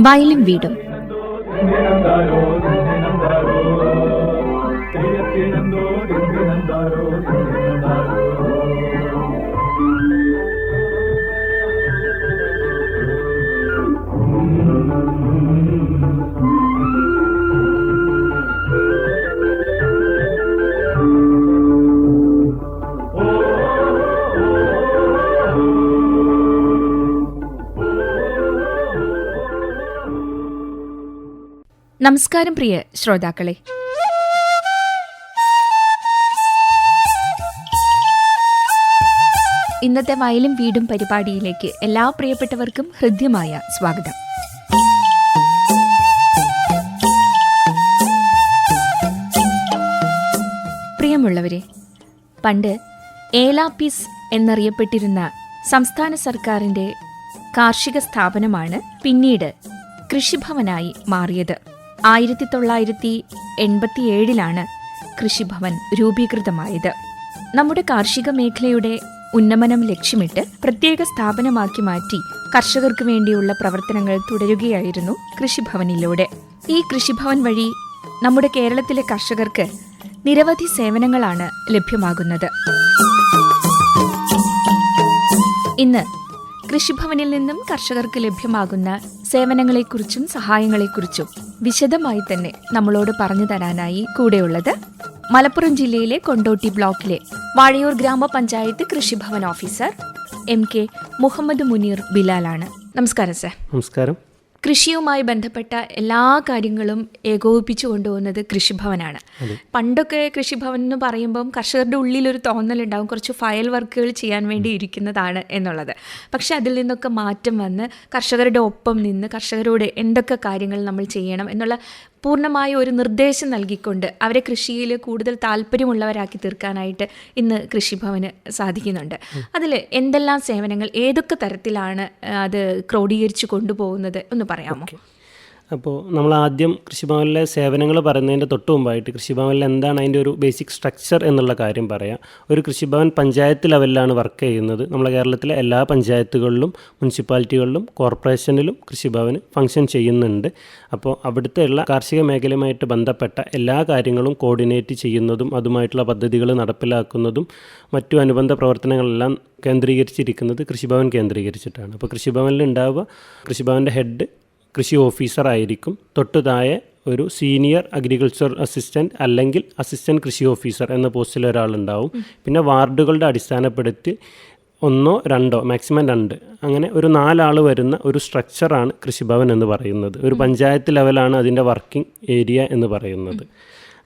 വയലും വീടും. നമസ്കാരം പ്രിയ ശ്രോതാക്കളെ. ഇന്നത്തെ വയലും വീടും പരിപാടിയിലേക്ക് എല്ലാ പ്രിയപ്പെട്ടവർക്കും ഹൃദ്യമായ സ്വാഗതം. പ്രിയമുള്ളവരെ പണ്ട് ഏലാപ്പീസ് എന്നറിയപ്പെട്ടിരുന്ന സംസ്ഥാന സർക്കാരിന്റെ കാർഷിക സ്ഥാപനമാണ് പിന്നീട് കൃഷിഭവനായി മാറിയത്. ആയിരത്തി തൊള്ളായിരത്തി എൺപത്തിയേഴിലാണ് കൃഷിഭവൻ രൂപീകൃതമായത്. നമ്മുടെ കാർഷിക മേഖലയുടെ ഉന്നമനം ലക്ഷ്യമിട്ട് പ്രത്യേക സ്ഥാപനമാക്കി മാറ്റി കർഷകർക്ക് വേണ്ടിയുള്ള പ്രവർത്തനങ്ങൾ തുടരുകയായിരുന്നു കൃഷിഭവനിലൂടെ. ഈ കൃഷിഭവൻ വഴി നമ്മുടെ കേരളത്തിലെ കർഷകർക്ക് നിരവധി സേവനങ്ങളാണ് ലഭ്യമാകുന്നത്. ഇന്ന് കൃഷിഭവനിൽ നിന്നും കർഷകർക്ക് ലഭ്യമാകുന്ന സേവനങ്ങളെക്കുറിച്ചും സഹായങ്ങളെക്കുറിച്ചും വിശദമായി തന്നെ നമ്മളോട് പറഞ്ഞു തരാനായി കൂടെയുള്ളത് മലപ്പുറം ജില്ലയിലെ കൊണ്ടോട്ടി ബ്ലോക്കിലെ വാഴയൂർ ഗ്രാമപഞ്ചായത്ത് Krishi Bhavan officer M K Muhammad Muneer ബിലാലാണ്. നമസ്കാരം സർ. നമസ്കാരം. കൃഷിയുമായി ബന്ധപ്പെട്ട എല്ലാ കാര്യങ്ങളും ഏകോപിപ്പിച്ചു കൊണ്ടുപോകുന്നത് കൃഷിഭവനാണ്. പണ്ടൊക്കെ കൃഷിഭവൻ എന്ന് പറയുമ്പം കർഷകരുടെ ഉള്ളിൽ ഒരു തോന്നലുണ്ടാവും. കുറച്ച് ഫയൽ വർക്കുകൾ ചെയ്യാൻ വേണ്ടി ഇരിക്കുന്നതാണ് എന്നുള്ളത്. പക്ഷേ അതിൽ നിന്നൊക്കെ മാറ്റം വന്ന് കർഷകരുടെ ഒപ്പം നിന്ന് കർഷകരോട് എന്തൊക്കെ കാര്യങ്ങൾ നമ്മൾ ചെയ്യണം എന്നുള്ള പൂർണമായ ഒരു നിർദ്ദേശം നൽകിക്കൊണ്ട് അവരെ കൃഷിയിൽ കൂടുതൽ താല്പര്യമുള്ളവരാക്കി തീർക്കാനായിട്ട് ഇന്ന് കൃഷിഭവന് സാധിക്കുന്നുണ്ട്. അതിൽ എന്തെല്ലാം സേവനങ്ങൾ ഏതൊക്കെ തരത്തിലാണ് അത് ക്രോഡീകരിച്ചു കൊണ്ടുപോകുന്നത് ഒന്ന് പറയാമോ? അപ്പോൾ നമ്മൾ ആദ്യം കൃഷിഭവനിലെ സേവനങ്ങൾ പറയുന്നതിന്റെ തൊട്ട് മുമ്പായിട്ട് കൃഷിഭവനിൽ എന്താണ് അതിന്റെ ഒരു ബേസിക് സ്ട്രക്ചർ എന്നുള്ള കാര്യം പറയാം. ഒരു കൃഷിഭവൻ പഞ്ചായത്ത് ലെവലിലാണ് വർക്ക് ചെയ്യുന്നത്. നമ്മളെ കേരളത്തിലെ എല്ലാ പഞ്ചായത്തുകളിലും മുനിസിപ്പാലിറ്റികളിലും കോർപ്പറേഷനിലും കൃഷിഭവന് ഫംഗ്ഷൻ ചെയ്യുന്നുണ്ട്. അപ്പോൾ അവിടുത്തെ ഉള്ള കാർഷിക മേഖലയുമായിട്ട് ബന്ധപ്പെട്ട എല്ലാ കാര്യങ്ങളും കോർഡിനേറ്റ് ചെയ്യുന്നതും അതുമായിട്ടുള്ള പദ്ധതികൾ നടപ്പിലാക്കുന്നതും മറ്റു അനുബന്ധ പ്രവർത്തനങ്ങളെല്ലാം കേന്ദ്രീകരിച്ചിരിക്കുന്നത് കൃഷിഭവൻ കേന്ദ്രീകരിച്ചിട്ടാണ്. അപ്പോൾ കൃഷിഭവനിൽ ഉണ്ടാവുക കൃഷിഭവന്റെ ഹെഡ് കൃഷി ഓഫീസറായിരിക്കും. ആയിരിക്കും തൊട്ടു താഴെ ഒരു സീനിയർ അഗ്രികൾച്ചർ അസിസ്റ്റന്റ് അല്ലെങ്കിൽ അസിസ്റ്റന്റ് കൃഷി ഓഫീസർ എന്ന പോസ്റ്റിൽ ഒരാളുണ്ടാവും. പിന്നെ വാർഡുകളുടെ അടിസ്ഥാനപ്പെടുത്തി ഒന്നോ രണ്ടോ മാക്സിമം രണ്ട് അങ്ങനെ ഒരു നാലാൾ വരുന്ന ഒരു സ്ട്രക്ചറാണ് കൃഷിഭവൻ എന്ന് പറയുന്നത്. ഒരു പഞ്ചായത്ത് ലെവലാണ് അതിന്റെ വർക്കിംഗ് ഏരിയ എന്ന് പറയുന്നത്.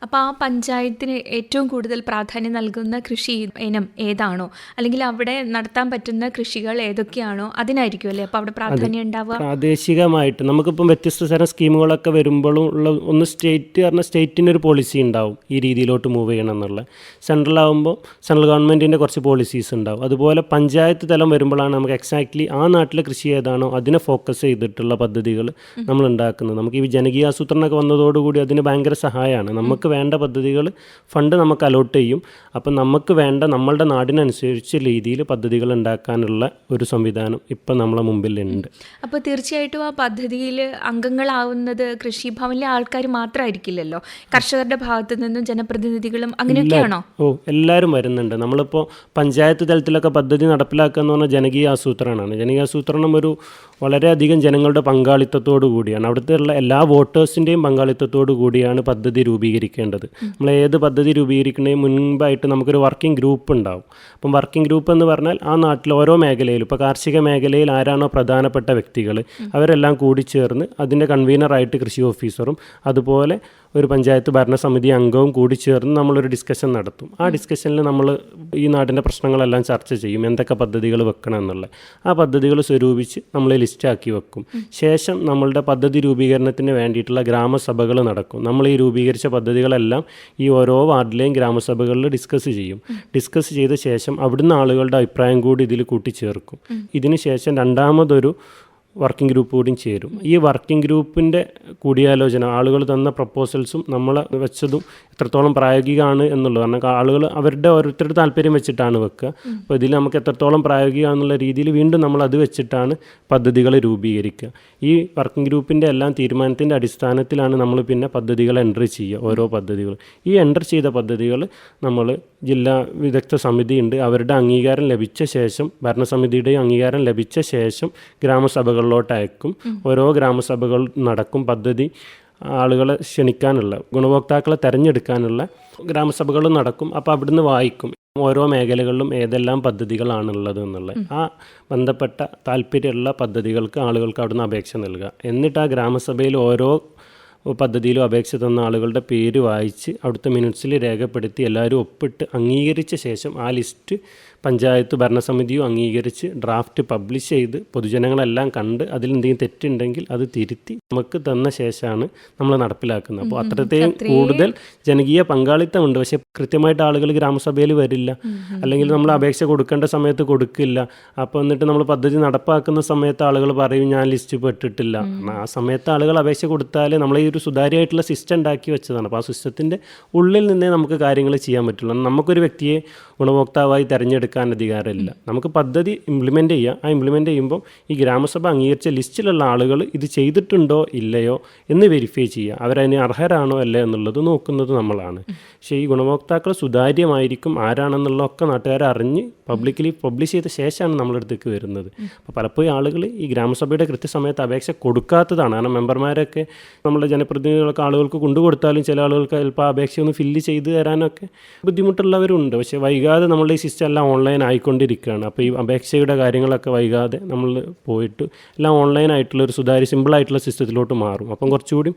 അപ്പോൾ ആ പഞ്ചായത്തിന് ഏറ്റവും കൂടുതൽ പ്രാധാന്യം നൽകുന്ന കൃഷി ഇനം ഏതാണോ? അല്ലെങ്കിൽ അവിടെ നടത്താൻ പറ്റുന്ന കൃഷികൾ ഏതൊക്കെയാണോ? അതിനായിരിക്കും അല്ലേ? അപ്പോൾ അവിടെ പ്രാധാന്യം ഉണ്ടാവുക? പ്രാദേശികമായിട്ട് നമുക്കിപ്പം വ്യത്യസ്ത തരം സ്കീമുകളൊക്കെ വരുമ്പോഴും ഉള്ള ഒന്ന് സ്റ്റേറ്റ് പറഞ്ഞാൽ സ്റ്റേറ്റിന്റെ ഒരു പോളിസി ഉണ്ടാവും ഈ രീതിയിലോട്ട് മൂവ് ചെയ്യണം എന്നുള്ള. സെൻട്രൽ ആകുമ്പോൾ സെൻട്രൽ ഗവൺമെന്റിന്റെ കുറച്ച് പോളിസീസ് ഉണ്ടാവും. അതുപോലെ പഞ്ചായത്ത് തലം വരുമ്പോഴാണ് നമുക്ക് എക്സാക്ട്ലി ആ നാട്ടിലെ കൃഷി ഏതാണോ അതിനെ ഫോക്കസ് ചെയ്തിട്ടുള്ള പദ്ധതികൾ നമ്മൾ ഉണ്ടാക്കുന്നത്. നമുക്ക് ഈ ജനകീയ ആസൂത്രണമൊക്കെ വന്നതോടുകൂടി അതിന് ഭയങ്കര സഹായമാണ്. നമുക്ക് വേണ്ട പദ്ധതികൾ ഫണ്ട് നമുക്ക് അലോട്ട് ചെയ്യും. അപ്പം നമുക്ക് വേണ്ട നമ്മളുടെ നാടിനനുസരിച്ച് രീതിയിൽ പദ്ധതികൾ ഉണ്ടാക്കാനുള്ള ഒരു സംവിധാനം ഇപ്പം നമ്മളെ മുമ്പിലുണ്ട്. അപ്പോൾ തീർച്ചയായിട്ടും ആ പദ്ധതിയിൽ അംഗങ്ങളാവുന്നത് കൃഷിഭവനിലെ ആൾക്കാർ മാത്രമായിരിക്കില്ലല്ലോ? കർഷകരുടെ ഭാഗത്തു നിന്നും ജനപ്രതിനിധികളും അങ്ങനെയൊക്കെയാണോ ഓ എല്ലാവരും വരുന്നുണ്ട്. നമ്മളിപ്പോൾ പഞ്ചായത്ത് തലത്തിലൊക്കെ പദ്ധതി നടപ്പിലാക്കുക എന്ന് പറഞ്ഞാൽ ജനകീയ ആസൂത്രണമാണ്. ജനകീയ ആസൂത്രണം ഒരു വളരെയധികം ജനങ്ങളുടെ പങ്കാളിത്തത്തോടു കൂടിയാണ്. അവിടുത്തെ ഉള്ള എല്ലാ വോട്ടേഴ്സിന്റെയും പങ്കാളിത്തത്തോടു കൂടിയാണ് പദ്ധതി രൂപീകരിക്കേണ്ടത് നമ്മൾ ഏത് പദ്ധതി രൂപീകരിക്കുന്നതിന് മുൻപായിട്ട് നമുക്കൊരു വർക്കിംഗ് ഗ്രൂപ്പ് ഉണ്ടാവും. അപ്പം വർക്കിംഗ് ഗ്രൂപ്പ് എന്ന് പറഞ്ഞാൽ ആ നാട്ടിൽ ഓരോ മേഖലയിലും ഇപ്പോൾ കാർഷിക മേഖലയിൽ ആരാണോ പ്രധാനപ്പെട്ട വ്യക്തികൾ അവരെല്ലാം കൂടി ചേർന്ന് അതിന്റെ കൺവീനറായിട്ട് കൃഷി ഓഫീസറും അതുപോലെ ഒരു പഞ്ചായത്ത് ഭരണസമിതി അംഗവും കൂടി ചേർന്ന് നമ്മളൊരു ഡിസ്കഷൻ നടത്തും. ആ ഡിസ്കഷനിൽ നമ്മൾ ഈ നാടിന്റെ പ്രശ്നങ്ങളെല്ലാം ചർച്ച ചെയ്യും എന്തൊക്കെ പദ്ധതികൾ വെക്കണം എന്നുള്ളത്. ആ പദ്ധതികൾ സ്വരൂപിച്ച് നമ്മൾ ലിസ്റ്റാക്കി വെക്കും. ശേഷം നമ്മളുടെ പദ്ധതി രൂപീകരണത്തിന് വേണ്ടിയിട്ടുള്ള ഗ്രാമസഭകൾ നടക്കും. നമ്മൾ ഈ രൂപീകരിച്ച പദ്ധതികളെല്ലാം ഈ ഓരോ വാർഡിലെയും ഗ്രാമസഭകളിൽ ഡിസ്കസ് ചെയ്യും. ഡിസ്കസ് ചെയ്ത ശേഷം അവിടുന്ന് ആളുകളുടെ അഭിപ്രായം കൂടി ഇതിൽ കൂട്ടിച്ചേർക്കും. ഇതിനുശേഷം രണ്ടാമതൊരു വർക്കിംഗ് ഗ്രൂപ്പ് കൂടിയും ചേരും. ഈ വർക്കിംഗ് ഗ്രൂപ്പിന്റെ കൂടിയാലോചന ആളുകൾ തന്ന പ്രപ്പോസൽസും നമ്മൾ വെച്ചതും എത്രത്തോളം പ്രായോഗികമാണ് എന്നുള്ളത്. കാരണം ആളുകൾ അവരുടെ ഓരോരുത്തരുടെ താല്പര്യം വെച്ചിട്ടാണ് വെക്കുക. അപ്പോൾ ഇതിൽ നമുക്ക് എത്രത്തോളം പ്രായോഗികമാണെന്നുള്ള രീതിയിൽ വീണ്ടും നമ്മൾ അത് വെച്ചിട്ടാണ് പദ്ധതികൾ രൂപീകരിക്കുക. ഈ വർക്കിംഗ് ഗ്രൂപ്പിന്റെ എല്ലാം തീരുമാനത്തിന്റെ അടിസ്ഥാനത്തിലാണ് നമ്മൾ പിന്നെ പദ്ധതികൾ എന്റർ ചെയ്യുക ഓരോ പദ്ധതികൾ. ഈ എന്റർ ചെയ്ത പദ്ധതികൾ നമ്മൾ ജില്ലാ വിദഗ്ധ സമിതിയുണ്ട് അവരുടെ അംഗീകാരം ലഭിച്ച ശേഷം ഭരണസമിതിയുടെയും അംഗീകാരം ലഭിച്ച ശേഷം ഗ്രാമസഭകളിലോട്ട് അയക്കും ഓരോ ഗ്രാമസഭകൾ നടക്കും പദ്ധതി ആളുകളെ ക്ഷണിക്കാനുള്ള ഗുണഭോക്താക്കളെ തിരഞ്ഞെടുക്കാനുള്ള ഗ്രാമസഭകൾ നടക്കും. അപ്പോൾ അവിടുന്ന് വായിക്കും. ഓരോ മേഖലകളിലും ഏതെല്ലാം പദ്ധതികളാണുള്ളത് എന്നുള്ളത്. ആ ബന്ധപ്പെട്ട താല്പര്യമുള്ള പദ്ധതികൾക്ക് ആളുകൾക്ക് അവിടുന്ന് അപേക്ഷ നൽകുക. എന്നിട്ട് ആ ഗ്രാമസഭയിൽ ഓരോ പദ്ധതിയിലും അപേക്ഷ തന്ന ആളുകളുടെ പേര് വായിച്ച് അവിടുത്തെ മിനിറ്റ്സിൽ രേഖപ്പെടുത്തി എല്ലാവരും ഒപ്പിട്ട് അംഗീകരിച്ച ശേഷം ആ ലിസ്റ്റ് പഞ്ചായത്ത് ഭരണസമിതിയും അംഗീകരിച്ച് ഡ്രാഫ്റ്റ് പബ്ലിഷ് ചെയ്ത് പൊതുജനങ്ങളെല്ലാം കണ്ട് അതിൽ എന്തെങ്കിലും തെറ്റുണ്ടെങ്കിൽ അത് തിരുത്തി നമുക്ക് തന്ന ശേഷമാണ് നമ്മൾ നടപ്പിലാക്കുന്നത്. അപ്പോൾ അത്രത്തെയും കൂടുതൽ ജനകീയ പങ്കാളിത്തമുണ്ട് പക്ഷേ കൃത്യമായിട്ട് ആളുകൾ ഗ്രാമസഭയിൽ വരില്ല. അല്ലെങ്കിൽ നമ്മൾ അപേക്ഷ കൊടുക്കേണ്ട സമയത്ത് കൊടുക്കില്ല. അപ്പോൾ എന്നിട്ട് നമ്മൾ പദ്ധതി നടപ്പാക്കുന്ന സമയത്ത് ആളുകൾ പറയും ഞാൻ ലിസ്റ്റ് പെട്ടിട്ടില്ല. ആ സമയത്ത് ആളുകൾ അപേക്ഷ കൊടുത്താൽ നമ്മൾ ഈ ഒരു സുതാര്യമായിട്ടുള്ള സിസ്റ്റം ഉണ്ടാക്കി വെച്ചതാണ്. അപ്പോൾ ആ സിസ്റ്റത്തിന്റെ ഉള്ളിൽ നിന്നേ നമുക്ക് കാര്യങ്ങൾ ചെയ്യാൻ പറ്റുള്ളൂ. നമുക്കൊരു വ്യക്തിയെ ഗുണഭോക്താവായി തിരഞ്ഞെടുക്കാൻ അധികാരമില്ല. നമുക്ക് പദ്ധതി ഇംപ്ലിമെന്റ് ചെയ്യാം. ആ ഇംപ്ലിമെന്റ് ചെയ്യുമ്പോൾ ഈ ഗ്രാമസഭ അംഗീകരിച്ച ലിസ്റ്റിലുള്ള ആളുകൾ ഇത് ചെയ്തിട്ടുണ്ടോ ഇല്ലയോ എന്ന് വെരിഫൈ ചെയ്യുക. അവരതിന് അർഹരാണോ അല്ലേ എന്നുള്ളത് നോക്കുന്നത് നമ്മളാണ്. പക്ഷേ ഈ ഗുണഭോക്താക്കൾ സുതാര്യമായിരിക്കും ആരാണെന്നുള്ളതൊക്കെ നാട്ടുകാരെ അറിഞ്ഞ് പബ്ലിക്കലി പബ്ലിഷ് ചെയ്ത ശേഷമാണ് നമ്മളടുത്തേക്ക് വരുന്നത്. അപ്പോൾ പലപ്പോഴും ആളുകൾ ഈ ഗ്രാമസഭയുടെ കൃത്യസമയത്ത് അപേക്ഷ കൊടുക്കാത്തതാണ്. കാരണം മെമ്പർമാരൊക്കെ നമ്മുടെ ജനപ്രതിനിധികളൊക്കെ ആളുകൾക്ക് കൊണ്ടുകൊടുത്താലും ചില ആളുകൾക്ക് ചിലപ്പോൾ ആ അപേക്ഷ ഒന്ന് ഫില്ല് ചെയ്ത് തരാനൊക്കെ ബുദ്ധിമുട്ടുള്ളവരുണ്ട്. പക്ഷേ വൈകാതെ നമ്മളുടെ ഈ സിസ്റ്റം എല്ലാം ഓൺലൈൻ ആയിക്കൊണ്ടിരിക്കുകയാണ്. അപ്പോൾ ഈ അപേക്ഷയുടെ കാര്യങ്ങളൊക്കെ വൈകാതെ നമ്മൾ പോയിട്ട് എല്ലാം ഓൺലൈൻ ആയിട്ടുള്ള ഒരു സുതാര്യ സിമ്പിളായിട്ടുള്ള സിസ്റ്റത്തിലോട്ട് മാറും. അപ്പം കുറച്ചുകൂടി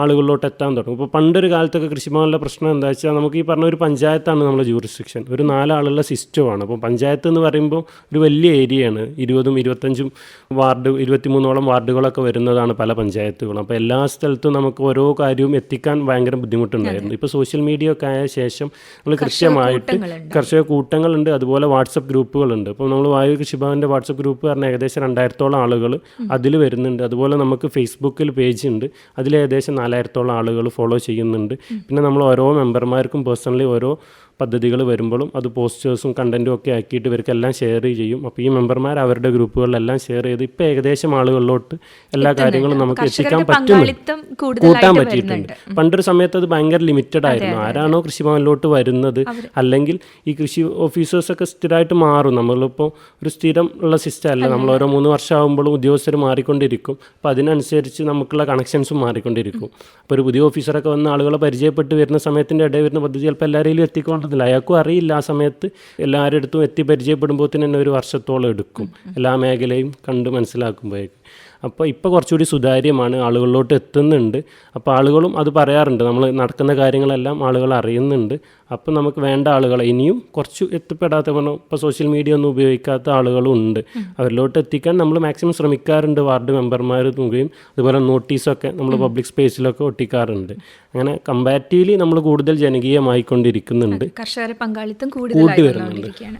ആളുകളിലോട്ട് എത്താൻ തുടങ്ങും. ഇപ്പോൾ പണ്ടൊരു കാലത്തൊക്കെ കൃഷിഭവനിലെ പ്രശ്നം എന്താ വെച്ചാൽ നമുക്ക് ഈ പറഞ്ഞ ഒരു പഞ്ചായത്താണ് നമ്മുടെ ജൂറിസ്ഡിക്ഷൻ ഒരു നാലാളുള്ള സിസ്റ്റമാണ് അപ്പോൾ പഞ്ചായത്ത് എന്ന് പറയുമ്പോൾ ഒരു വലിയ ഏരിയയാണ് ഇരുപതും ഇരുപത്തഞ്ചും വാർഡ് ഇരുപത്തിമൂന്നോളം വാർഡുകളൊക്കെ വരുന്നതാണ് പല പഞ്ചായത്തുകളും. അപ്പോൾ എല്ലാ സ്ഥലത്തും നമുക്ക് ഓരോ കാര്യവും എത്തിക്കാൻ ഭയങ്കര ബുദ്ധിമുട്ടുണ്ടായിരുന്നു. ഇപ്പോൾ സോഷ്യൽ മീഡിയ ഒക്കെ ആയ ശേഷം നമ്മൾ കൃത്യമായിട്ട്. കർഷക കൂട്ടങ്ങളുണ്ട്. അതുപോലെ വാട്സപ്പ് ഗ്രൂപ്പുകളുണ്ട്. അപ്പോൾ നമ്മൾ വായു കൃഷിഭവന്റെ വാട്സപ്പ് ഗ്രൂപ്പ് പറഞ്ഞാൽ ഏകദേശം രണ്ടായിരത്തോളം ആളുകൾ അതിൽ വരുന്നുണ്ട്. അതുപോലെ നമുക്ക് ഫേസ്ബുക്കിൽ പേജ് ഉണ്ട്. അതിൽ ഏകദേശം നാലായിരത്തോളം ആളുകൾ ഫോളോ ചെയ്യുന്നുണ്ട്. പിന്നെ നമ്മൾ ഓരോ മെമ്പർമാർക്കും പേഴ്സണലി ഓരോ പദ്ധതികൾ വരുമ്പോഴും അത് പോസ്റ്റേഴ്സും കണ്ടന്റും ഒക്കെ ആക്കിയിട്ട് ഇവർക്കെല്ലാം ഷെയർ ചെയ്യും. അപ്പോൾ ഈ മെമ്പർമാർ അവരുടെ ഗ്രൂപ്പുകളിലെല്ലാം ഷെയർ ചെയ്ത് ഇപ്പോൾ ഏകദേശം ആളുകളിലോട്ട് എല്ലാ കാര്യങ്ങളും നമുക്ക് എത്തിക്കാൻ പറ്റും പറ്റുന്നുണ്ട് കൂട്ടാൻ പറ്റിയിട്ടുണ്ട്. പണ്ടൊരു സമയത്ത് അത് ഭയങ്കര ലിമിറ്റഡ് ആയിരുന്നു. ആരാണോ കൃഷിഭവനിലോട്ട് വരുന്നത് അല്ലെങ്കിൽ ഈ കൃഷി ഓഫീസേഴ്സൊക്കെ സ്ഥിരമായിട്ട് മാറും. നമ്മളിപ്പോൾ ഒരു സ്ഥിരം ഉള്ള സിസ്റ്റം അല്ല. നമ്മൾ ഓരോ മൂന്ന് വർഷം ആകുമ്പോഴും ഉദ്യോഗസ്ഥർ മാറിക്കൊണ്ടിരിക്കും. അപ്പോൾ അതിനനുസരിച്ച് നമുക്കുള്ള കണക്ഷൻസും മാറിക്കൊണ്ടിരിക്കും. അപ്പോൾ ഒരു പുതിയ ഓഫീസറൊക്കെ വന്ന് ആളുകളെ പരിചയപ്പെട്ട് വരുന്ന സമയത്തിന്റെ ഇടയിൽ വരുന്ന പദ്ധതി ചിലപ്പോൾ എല്ലാവരെയും എത്തിക്കൊണ്ടിരുന്നില്ല അയാൾക്കും അറിയില്ല. ആ സമയത്ത് എല്ലാവരുടെ അടുത്തും എത്തി പരിചയപ്പെടുമ്പോൾ തന്നെ ഒരു വർഷത്തോളം എടുക്കും. എല്ലാ മേഖലയും കണ്ട് മനസ്സിലാക്കുമ്പോഴേക്കും. അപ്പോൾ ഇപ്പോൾ കുറച്ചുകൂടി സുതാര്യമാണ് ആളുകളിലോട്ട് എത്തുന്നുണ്ട്. അപ്പോൾ ആളുകളും അത് പറയാറുണ്ട്. നമ്മൾ നടക്കുന്ന കാര്യങ്ങളെല്ലാം ആളുകൾ അറിയുന്നുണ്ട്. അപ്പോൾ നമുക്ക് വേണ്ട ആളുകളെ ഇനിയും കുറച്ച് എത്തിപ്പെടാത്ത പറഞ്ഞു ഇപ്പോൾ സോഷ്യൽ മീഡിയ ഒന്നും ഉപയോഗിക്കാത്ത ആളുകളും ഉണ്ട്. അവരിലോട്ട് എത്തിക്കാൻ നമ്മൾ മാക്സിമം ശ്രമിക്കാറുണ്ട്. വാർഡ് മെമ്പർമാർ മുഖേയും അതുപോലെ നോട്ടീസൊക്കെ നമ്മൾ പബ്ലിക് സ്പേസിലൊക്കെ ഒട്ടിക്കാറുണ്ട്. അങ്ങനെ കമ്പാരിറ്റീവ്ലി നമ്മൾ കൂടുതൽ ജനകീയമായിക്കൊണ്ടിരിക്കുന്നുണ്ട്. കർഷകരെ പങ്കാളിത്തം കൂടുതൽ കൂടുതലായി വന്നുകൊണ്ടിരിക്കുകയാണ്.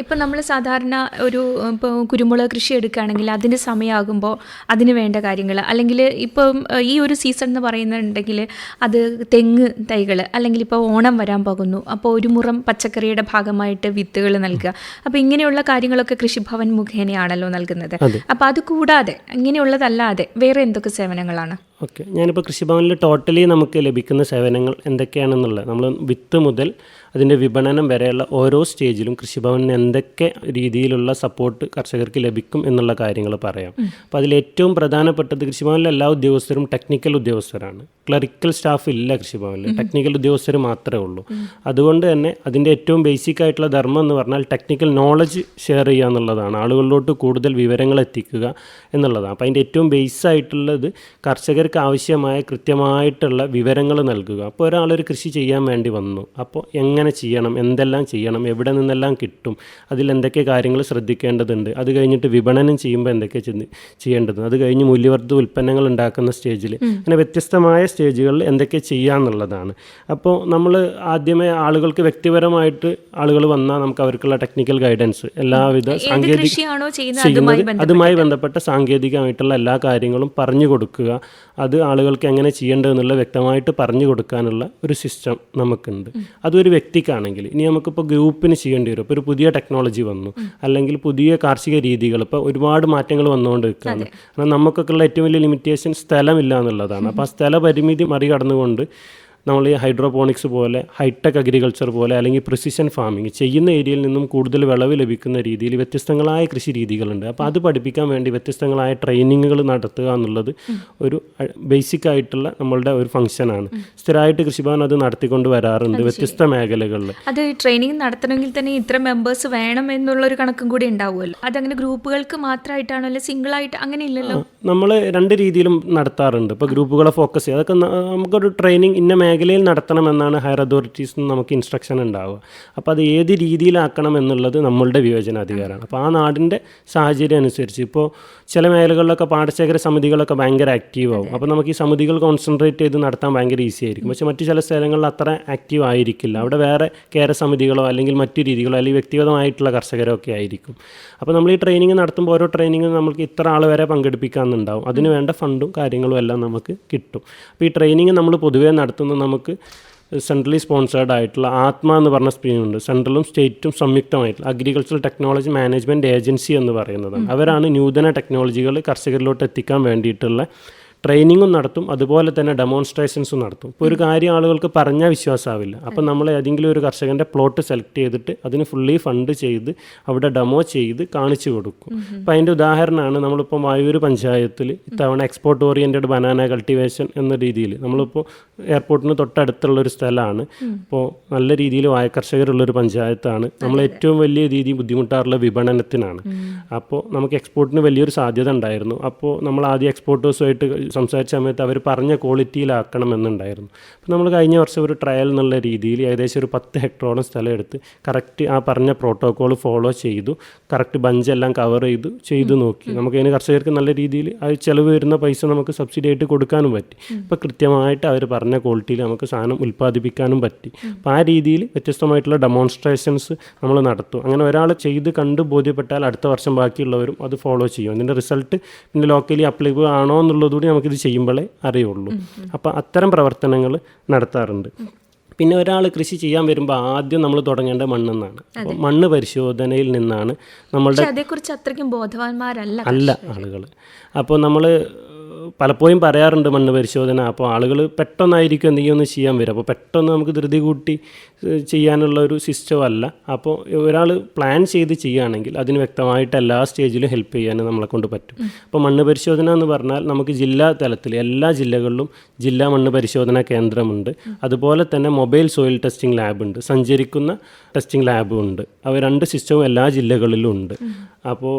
ഇപ്പം നമ്മൾ സാധാരണ ഒരു ഇപ്പോൾ കുരുമുളക് കൃഷി എടുക്കുകയാണെങ്കിൽ അതിന്റെ സമയമാകുമ്പോൾ അതിന് വേണ്ട കാര്യങ്ങൾ അല്ലെങ്കിൽ ഇപ്പം ഈ ഒരു സീസൺ എന്ന് പറയുന്നുണ്ടെങ്കിൽ അത് തെങ്ങ് തൈകൾ അല്ലെങ്കിൽ ഇപ്പോൾ ഓണം വരാൻ പോകുന്നു. അപ്പോൾ ഒരു മുറം പച്ചക്കറിയുടെ ഭാഗമായിട്ട് വിത്തുകൾ നൽകുക. അപ്പോൾ ഇങ്ങനെയുള്ള കാര്യങ്ങളൊക്കെ കൃഷിഭവൻ മുഖേനയാണല്ലോ നൽകുന്നത്. അപ്പോൾ അത് കൂടാതെ ഇങ്ങനെയുള്ളതല്ലാതെ വേറെ എന്തൊക്കെ സേവനങ്ങളാണ്? ഓക്കെ. ഞാനിപ്പോൾ കൃഷിഭവനിൽ ടോട്ടലി നമുക്ക് ലഭിക്കുന്ന സേവനങ്ങൾ എന്തൊക്കെയാണെന്നുള്ളത്. നമ്മൾ വിത്ത് മുതൽ അതിന്റെ വിപണനം വരെയുള്ള ഓരോ സ്റ്റേജിലും കൃഷിഭവനിന് എന്തൊക്കെ രീതിയിലുള്ള സപ്പോർട്ട് കർഷകർക്ക് ലഭിക്കും എന്നുള്ള കാര്യങ്ങൾ പറയാം. അപ്പോൾ അതിൽ ഏറ്റവും പ്രധാനപ്പെട്ടത് കൃഷിഭവനിലെ എല്ലാ ഉദ്യോഗസ്ഥരും ടെക്നിക്കൽ ഉദ്യോഗസ്ഥരാണ്. ക്ലറിക്കൽ സ്റ്റാഫ് ഇല്ല കൃഷിഭവനിൽ. ടെക്നിക്കൽ ഉദ്യോഗസ്ഥർ മാത്രമേ ഉള്ളൂ. അതുകൊണ്ട് തന്നെ അതിന്റെ ഏറ്റവും ബേസിക് ആയിട്ടുള്ള ധർമ്മം എന്ന് പറഞ്ഞാൽ ടെക്നിക്കൽ നോളജ് ഷെയർ ചെയ്യുക എന്നുള്ളതാണ്. ആളുകളിലോട്ട് കൂടുതൽ വിവരങ്ങൾ എത്തിക്കുക എന്നുള്ളതാണ്. അപ്പോൾ അതിന്റെ ഏറ്റവും ബേസ് ആയിട്ടുള്ളത് കർഷകർക്ക് ആവശ്യമായ കൃത്യമായിട്ടുള്ള വിവരങ്ങൾ നൽകുക. അപ്പോൾ ഒരാളൊരു കൃഷി ചെയ്യാൻ വേണ്ടി വന്നു. അപ്പോൾ എങ്ങനെ എങ്ങനെ ചെയ്യണം എന്തെല്ലാം ചെയ്യണം എവിടെ നിന്നെല്ലാം കിട്ടും അതിൽ എന്തൊക്കെ കാര്യങ്ങൾ ശ്രദ്ധിക്കേണ്ടതുണ്ട് അത് കഴിഞ്ഞിട്ട് വിപണനം ചെയ്യുമ്പോൾ എന്തൊക്കെ ചെയ്യേണ്ടത് അത് കഴിഞ്ഞ് മൂല്യവർദ്ധിത ഉൽപ്പന്നങ്ങൾ ഉണ്ടാക്കുന്ന സ്റ്റേജിൽ അങ്ങനെ വ്യത്യസ്തമായ സ്റ്റേജുകളിൽ എന്തൊക്കെ ചെയ്യാന്നുള്ളതാണ്. അപ്പോൾ നമ്മൾ ആദ്യമേ ആളുകൾക്ക് വ്യക്തിപരമായിട്ട് ആളുകൾ വന്നാൽ നമുക്ക് അവർക്കുള്ള ടെക്നിക്കൽ ഗൈഡൻസ് എല്ലാവിധ സാങ്കേതിക ചെയ്യുന്നത് അതുമായി ബന്ധപ്പെട്ട സാങ്കേതികമായിട്ടുള്ള എല്ലാ കാര്യങ്ങളും പറഞ്ഞു കൊടുക്കുക അത് ആളുകൾക്ക് എങ്ങനെ ചെയ്യേണ്ടതെന്നുള്ള വ്യക്തമായിട്ട് പറഞ്ഞു കൊടുക്കാനുള്ള ഒരു സിസ്റ്റം നമുക്കുണ്ട്. അതൊരു വ്യക്തിക്കാണെങ്കിൽ ഇനി നമുക്കിപ്പോൾ ഗ്രൂപ്പിന് ചെയ്യേണ്ടി വരും. ഇപ്പോൾ ഒരു പുതിയ ടെക്നോളജി വന്നു. അല്ലെങ്കിൽ പുതിയ കാർഷിക രീതികൾ ഇപ്പോൾ ഒരുപാട് മാറ്റങ്ങൾ വന്നുകൊണ്ട് നിൽക്കുകയാണ് കാരണം നമുക്കൊക്കെ ഉള്ള ഏറ്റവും വലിയ ലിമിറ്റേഷൻ സ്ഥലമില്ല എന്നുള്ളതാണ്. അപ്പോൾ ആ സ്ഥല പരിമിതി മറികടന്നുകൊണ്ട് നമ്മൾ ഈ ഹൈഡ്രോപോണിക്സ് പോലെ ഹൈടെക് അഗ്രികൾച്ചർ പോലെ അല്ലെങ്കിൽ പ്രിസിഷൻ ഫാമിംഗ് ചെയ്യുന്ന ഏരിയയിൽ നിന്നും കൂടുതൽ വിളവ് ലഭിക്കുന്ന രീതിയിൽ വ്യത്യസ്തങ്ങളായ കൃഷി രീതികളുണ്ട്. അപ്പോൾ അത് പഠിപ്പിക്കാൻ വേണ്ടി വ്യത്യസ്തങ്ങളായ ട്രെയിനിങ്ങുകൾ നടത്തുക എന്നുള്ളത് ഒരു ബേസിക് ആയിട്ടുള്ള നമ്മളുടെ ഒരു ഫംഗ്ഷനാണ് സ്ഥിരമായിട്ട് കൃഷിഭവൻ അത് നടത്തിക്കൊണ്ട് വരാറുണ്ട് വ്യത്യസ്ത മേഖലകളിൽ. അത് ട്രെയിനിങ് നടത്തണമെങ്കിൽ തന്നെ ഇത്ര മെമ്പേഴ്സ് വേണം എന്നുള്ള ഒരു കണക്കും കൂടി ഉണ്ടാവുമല്ലോ. അതങ്ങനെ ഗ്രൂപ്പുകൾക്ക് മാത്രമായിട്ടാണോ അല്ലെ സിംഗിൾ ആയിട്ട് അങ്ങനെ ഇല്ലല്ലോ? നമ്മൾ രണ്ട് രീതിയിലും നടത്താറുണ്ട്. ഇപ്പോൾ ഗ്രൂപ്പുകളെ ഫോക്കസ് ചെയ്യുക അതൊക്കെ നമുക്കൊരു ട്രെയിനിങ് ഇന്ന മേഖലയിൽ നടത്തണമെന്നാണ് ഹയർ അതോറിറ്റീസ് നിന്ന് നമുക്ക് ഇൻസ്ട്രക്ഷൻ ഉണ്ടാവുക. അപ്പോൾ അത് ഏത് രീതിയിലാക്കണം എന്നുള്ളത് നമ്മളുടെ വിവേചനാധികാരമാണ്. അപ്പോൾ ആ നാടിന്റെ സാഹചര്യം അനുസരിച്ച് ഇപ്പോൾ ചില മേഖലകളിലൊക്കെ പാടശേഖര സമിതികളൊക്കെ ഭയങ്കര ആക്റ്റീവ് ആവും. അപ്പോൾ നമുക്ക് ഈ സമിതികൾ കോൺസെൻട്രേറ്റ് ചെയ്ത് നടത്താൻ ഭയങ്കര ഈസി ആയിരിക്കും. പക്ഷേ മറ്റു ചില സ്ഥലങ്ങളിൽ അത്ര ആക്റ്റീവ് ആയിരിക്കില്ല. അവിടെ വേറെ കേര സമിതികളോ അല്ലെങ്കിൽ മറ്റു രീതികളോ അല്ലെങ്കിൽ വ്യക്തിഗതമായിട്ടുള്ള കർഷകരോ ഒക്കെ ആയിരിക്കും. അപ്പോൾ നമ്മൾ ഈ ട്രെയിനിങ് നടത്തുമ്പോൾ ഓരോ ട്രെയിനിങ് നമുക്ക് ഇത്ര ആൾ വരെ പങ്കെടുപ്പിക്കാമെന്നുണ്ടാവും അതിന് വേണ്ട ഫണ്ടും കാര്യങ്ങളും എല്ലാം നമുക്ക് കിട്ടും. അപ്പോൾ ഈ ട്രെയിനിങ് നമ്മൾ പൊതുവേ നടത്തുന്നത് നമുക്ക് സെൻട്രലി സ്പോൺസേർഡ് ആയിട്ടുള്ള ആത്മ എന്ന് പറഞ്ഞ സ്കീമുണ്ട് സെൻട്രലും സ്റ്റേറ്റും സംയുക്തമായിട്ടുള്ള അഗ്രികൾച്ചറൽ ടെക്നോളജി മാനേജ്മെന്റ് ഏജൻസി എന്ന് പറയുന്നതാണ് അവരാണ് നൂതന ടെക്നോളജികൾ കർഷകരിലോട്ട് എത്തിക്കാൻ വേണ്ടിയിട്ടുള്ള ട്രെയിനിങ്ങും നടത്തും അതുപോലെ തന്നെ ഡെമോൺസ്ട്രേഷൻസും നടത്തും. ഇപ്പോൾ ഒരു കാര്യം ആളുകൾക്ക് പറഞ്ഞാൽ വിശ്വാസമാവില്ല അപ്പോൾ നമ്മൾ ഏതെങ്കിലും ഒരു കർഷകന്റെ പ്ലോട്ട് സെലക്ട് ചെയ്തിട്ട് അതിന് ഫുള്ളി ഫണ്ട് ചെയ്ത് അവിടെ ഡെമോ ചെയ്ത് കാണിച്ചു കൊടുക്കും. അപ്പോൾ അതിന്റെ ഉദാഹരണമാണ് നമ്മളിപ്പോൾ വായൂർ പഞ്ചായത്തിൽ ഇത്തവണ എക്സ്പോർട്ട് ഓറിയന്റഡ് ബനാന കൾട്ടിവേഷൻ എന്ന രീതിയിൽ നമ്മളിപ്പോൾ എയർപോർട്ടിന് തൊട്ടടുത്തുള്ള ഒരു സ്ഥലമാണ്. അപ്പോൾ നല്ല രീതിയിൽ വായ കർഷകരുള്ളൊരു പഞ്ചായത്താണ്. നമ്മൾ ഏറ്റവും വലിയ രീതി ബുദ്ധിമുട്ടാറുള്ള വിപണനത്തിനാണ്. അപ്പോൾ നമുക്ക് എക്സ്പോർട്ടിന് വലിയൊരു സാധ്യത ഉണ്ടായിരുന്നു. അപ്പോൾ നമ്മൾ ആദ്യം എക്സ്പോർട്ടേഴ്സുമായിട്ട് സംസാരിച്ച സമയത്ത് അവർ പറഞ്ഞ ക്വാളിറ്റിയിലാക്കണം എന്നുണ്ടായിരുന്നു അപ്പോൾ നമ്മൾ കഴിഞ്ഞ വർഷം ഒരു ട്രയൽ എന്നുള്ള രീതിയിൽ ഏകദേശം ഒരു പത്ത് ഹെക്ടറോളം സ്ഥലം എടുത്ത് കറക്റ്റ് ആ പറഞ്ഞ പ്രോട്ടോക്കോൾ ഫോളോ ചെയ്തു. കറക്റ്റ് ബഞ്ചെല്ലാം കവർ ചെയ്തു ചെയ്തു നോക്കി. നമുക്ക് അതിന് കർഷകർക്ക് നല്ല രീതിയിൽ ആ ചിലവ് വരുന്ന പൈസ നമുക്ക് സബ്സിഡി ആയിട്ട് കൊടുക്കാനും പറ്റി. അപ്പോൾ കൃത്യമായിട്ട് അവർ പറഞ്ഞ ക്വാളിറ്റിയിൽ നമുക്ക് സാധനം ഉൽപ്പാദിപ്പിക്കാനും പറ്റി. അപ്പോൾ ആ രീതിയിൽ വ്യത്യസ്തമായിട്ടുള്ള ഡെമോൺസ്ട്രേഷൻസ് നമ്മൾ നടത്തും. അങ്ങനെ ഒരാൾ ചെയ്ത് കണ്ട് ബോധ്യപ്പെട്ടാൽ അടുത്ത വർഷം ബാക്കിയുള്ളവരും അത് ഫോളോ ചെയ്യും. അതിന്റെ റിസൾട്ട് പിന്നെ ലോക്കലി അപ്ലൈബിൾ ആണോ എന്നുള്ളതുകൂടി നമുക്കിത് ചെയ്യുമ്പോഴേ അറിയുള്ളൂ. അപ്പോൾ അത്തരം പ്രവർത്തനങ്ങൾ നടത്താറുണ്ട്. പിന്നെ ഒരാൾ കൃഷി ചെയ്യാൻ വരുമ്പോൾ ആദ്യം നമ്മൾ തുടങ്ങേണ്ട മണ്ണെന്നാണ്. അപ്പോൾ മണ്ണ് പരിശോധനയിൽ നിന്നാണ് നമ്മളുടെ അതേക്കുറിച്ച് അത്രയ്ക്കും ബോധവാന്മാരല്ല അല്ല ആളുകൾ അപ്പോൾ നമ്മൾ പലപ്പോഴും പറയാറുണ്ട് മണ്ണ് പരിശോധന അപ്പോൾ ആളുകൾ പെട്ടെന്നായിരിക്കും എന്തെങ്കിലും ഒന്ന് ചെയ്യാൻ വരും അപ്പോൾ പെട്ടെന്ന് നമുക്ക് ധൃതി കൂട്ടി ചെയ്യാനുള്ള ഒരു സിസ്റ്റം അല്ല അപ്പോൾ ഒരാൾ പ്ലാൻ ചെയ്ത് ചെയ്യുകയാണെങ്കിൽ അതിന് വ്യക്തമായിട്ട് എല്ലാ സ്റ്റേജിലും ഹെൽപ്പ് ചെയ്യാൻ നമ്മളെ കൊണ്ട് പറ്റും. അപ്പോൾ മണ്ണ് പരിശോധന എന്ന് പറഞ്ഞാൽ നമുക്ക് ജില്ലാ തലത്തിൽ എല്ലാ ജില്ലകളിലും ജില്ലാ മണ്ണ് പരിശോധനാ കേന്ദ്രമുണ്ട്. അതുപോലെ തന്നെ മൊബൈൽ സോയിൽ ടെസ്റ്റിംഗ് ലാബ് ഉണ്ട് സഞ്ചരിക്കുന്ന ടെസ്റ്റിംഗ് ലാബും ഉണ്ട് അവ രണ്ട് സിസ്റ്റവും എല്ലാ ജില്ലകളിലും ഉണ്ട്. അപ്പോൾ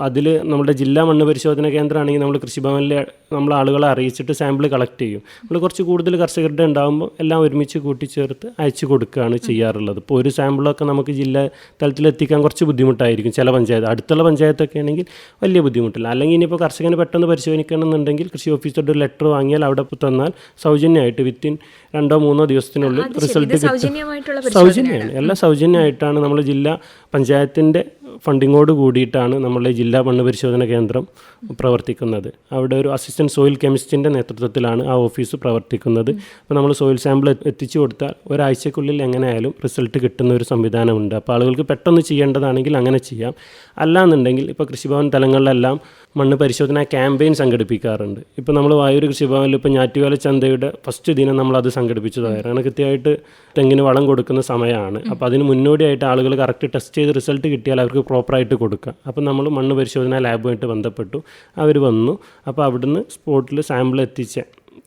അതിൽ നമ്മുടെ ജില്ലാ മണ്ണ് പരിശോധന കേന്ദ്രമാണെങ്കിൽ നമ്മൾ കൃഷിഭവനിലെ നമ്മൾ ആളുകളെ അറിയിച്ചിട്ട് സാമ്പിൾ കളക്ട് ചെയ്യും. നമ്മൾ കുറച്ച് കൂടുതൽ കർഷകരുടെ ഉണ്ടാകുമ്പോൾ എല്ലാം ഒരുമിച്ച് കൂട്ടിച്ചേർത്ത് അയച്ചു കൊടുക്കുകയാണ് ചെയ്യാറുള്ളത്. ഇപ്പോൾ ഒരു സാമ്പിളൊക്കെ നമുക്ക് ജില്ലാ തലത്തിൽ എത്തിക്കാൻ കുറച്ച് ബുദ്ധിമുട്ടായിരിക്കും. ചില പഞ്ചായത്ത് അടുത്തുള്ള പഞ്ചായത്തൊക്കെ ആണെങ്കിൽ വലിയ ബുദ്ധിമുട്ടില്ല. അല്ലെങ്കിൽ ഇനിയിപ്പോൾ കർഷകനെ പെട്ടെന്ന് പരിശോധിക്കണമെന്നുണ്ടെങ്കിൽ കൃഷി ഓഫീസറുടെ ഒരു ലെറ്റർ വാങ്ങിയാൽ അവിടെ തന്നാൽ സൗജന്യമായിട്ട് വിത്തിൻ രണ്ടോ മൂന്നോ ദിവസത്തിനുള്ളിൽ റിസൾട്ട് കിട്ടും. സൗജന്യമാണ്. എല്ലാം സൗജന്യമായിട്ടാണ് നമ്മൾ ജില്ലാ പഞ്ചായത്തിന്റെ ഫണ്ടിങ്ങോട് കൂടിയിട്ടാണ് നമ്മളുടെ ജില്ലാ മണ്ണ് പരിശോധന കേന്ദ്രം പ്രവർത്തിക്കുന്നത്. അവിടെ ഒരു അസിസ്റ്റന്റ് സോയിൽ കെമിസ്റ്റിന്റെ നേതൃത്വത്തിലാണ് ആ ഓഫീസ് പ്രവർത്തിക്കുന്നത്. അപ്പോൾ നമ്മൾ സോയിൽ സാമ്പിൾ എത്തിച്ചു കൊടുത്താൽ ഒരാഴ്ചക്കുള്ളിൽ എങ്ങനെയായാലും റിസൾട്ട് കിട്ടുന്ന ഒരു സംവിധാനമുണ്ട്. അപ്പോൾ ആളുകൾക്ക് പെട്ടെന്ന് ചെയ്യേണ്ടതാണെങ്കിൽ അങ്ങനെ ചെയ്യാം. അല്ലാന്നുണ്ടെങ്കിൽ ഇപ്പോൾ കൃഷിഭവൻ തലങ്ങളിലെല്ലാം മണ്ണ് പരിശോധന ക്യാമ്പയിൻ സംഘടിപ്പിക്കാറുണ്ട്. ഇപ്പോൾ നമ്മൾ വായൂർ കൃഷിഭവനിൽ ഇപ്പോൾ ഞാറ്റുവേല ചന്തയുടെ ഫസ്റ്റ് ദിനം നമ്മൾ അത് സംഘടിപ്പിച്ചതായിരുന്നു. അങ്ങനെ കൃത്യമായിട്ട് തെങ്ങിന് വളം കൊടുക്കുന്ന സമയമാണ്. അപ്പോൾ അതിന് മുന്നോടിയായിട്ട് ആളുകൾ കറക്റ്റ് ടെസ്റ്റ് ചെയ്ത് റിസൾട്ട് കിട്ടിയാൽ അവർക്ക് പ്രോപ്പറായിട്ട് കൊടുക്കുക. അപ്പോൾ നമ്മൾ മണ്ണ് പരിശോധന ലാബുമായിട്ട് ബന്ധപ്പെട്ടു. അവർ വന്നു. അപ്പോൾ അവിടുന്ന് സ്പോട്ടിൽ സാമ്പിൾ എത്തിച്ച.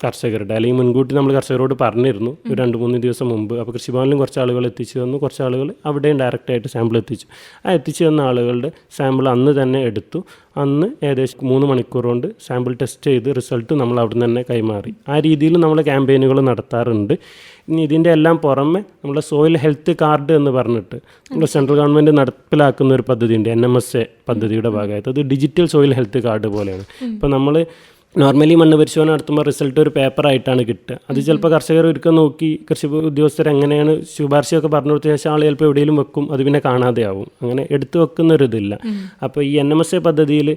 കർഷകരുടെ അല്ലെങ്കിൽ മുൻകൂട്ടി നമ്മൾ കർഷകരോട് പറഞ്ഞിരുന്നു ഒരു രണ്ട് മൂന്ന് ദിവസം മുമ്പ്. അപ്പോൾ കൃഷിഭവനിലും കുറച്ച് ആളുകൾ എത്തിച്ചു തന്നു കുറച്ച് ആളുകൾ അവിടെയും ഡയറക്റ്റായിട്ട് സാമ്പിൾ എത്തിച്ചു. ആ എത്തിച്ചു തന്ന ആളുകളുടെ സാമ്പിൾ അന്ന് തന്നെ എടുത്തു. അന്ന് ഏകദേശം മൂന്ന് മണിക്കൂർ കൊണ്ട് സാമ്പിൾ ടെസ്റ്റ് ചെയ്ത് റിസൾട്ട് നമ്മൾ അവിടെ നിന്ന് തന്നെ കൈമാറി. ആ രീതിയിൽ നമ്മൾ ക്യാമ്പയിനുകൾ നടത്താറുണ്ട്. ഇനി ഇതിന്റെ എല്ലാം പുറമെ നമ്മുടെ സോയിൽ ഹെൽത്ത് കാർഡ് എന്ന് പറഞ്ഞിട്ട് നമ്മുടെ സെൻട്രൽ ഗവൺമെന്റ് നടപ്പിലാക്കുന്ന ഒരു പദ്ധതിയുണ്ട് എൻ എം എസ് എ പദ്ധതിയുടെ ഭാഗമായിട്ട്. അത് ഡിജിറ്റൽ സോയിൽ ഹെൽത്ത് കാർഡ് പോലെയാണ്. ഇപ്പോൾ നമ്മൾ നോർമലി മണ്ണ് പരിശോധന നടത്തുമ്പോൾ റിസൾട്ട് ഒരു പേപ്പറായിട്ടാണ് കിട്ടുക. അത് ചിലപ്പോൾ കർഷകർ ഒരുക്കം നോക്കി കൃഷി ഉദ്യോഗസ്ഥർ എങ്ങനെയാണ് ശുപാർശയൊക്കെ പറഞ്ഞു കൊടുത്ത ശേഷം ആൾ ചിലപ്പോൾ എവിടെയെങ്കിലും വെക്കും അത് പിന്നെ കാണാതെ ആവും അങ്ങനെ എടുത്തു വെക്കുന്ന ഇതില്ല. അപ്പോൾ ഈ എൻ എം എസ് എ പദ്ധതിയിൽ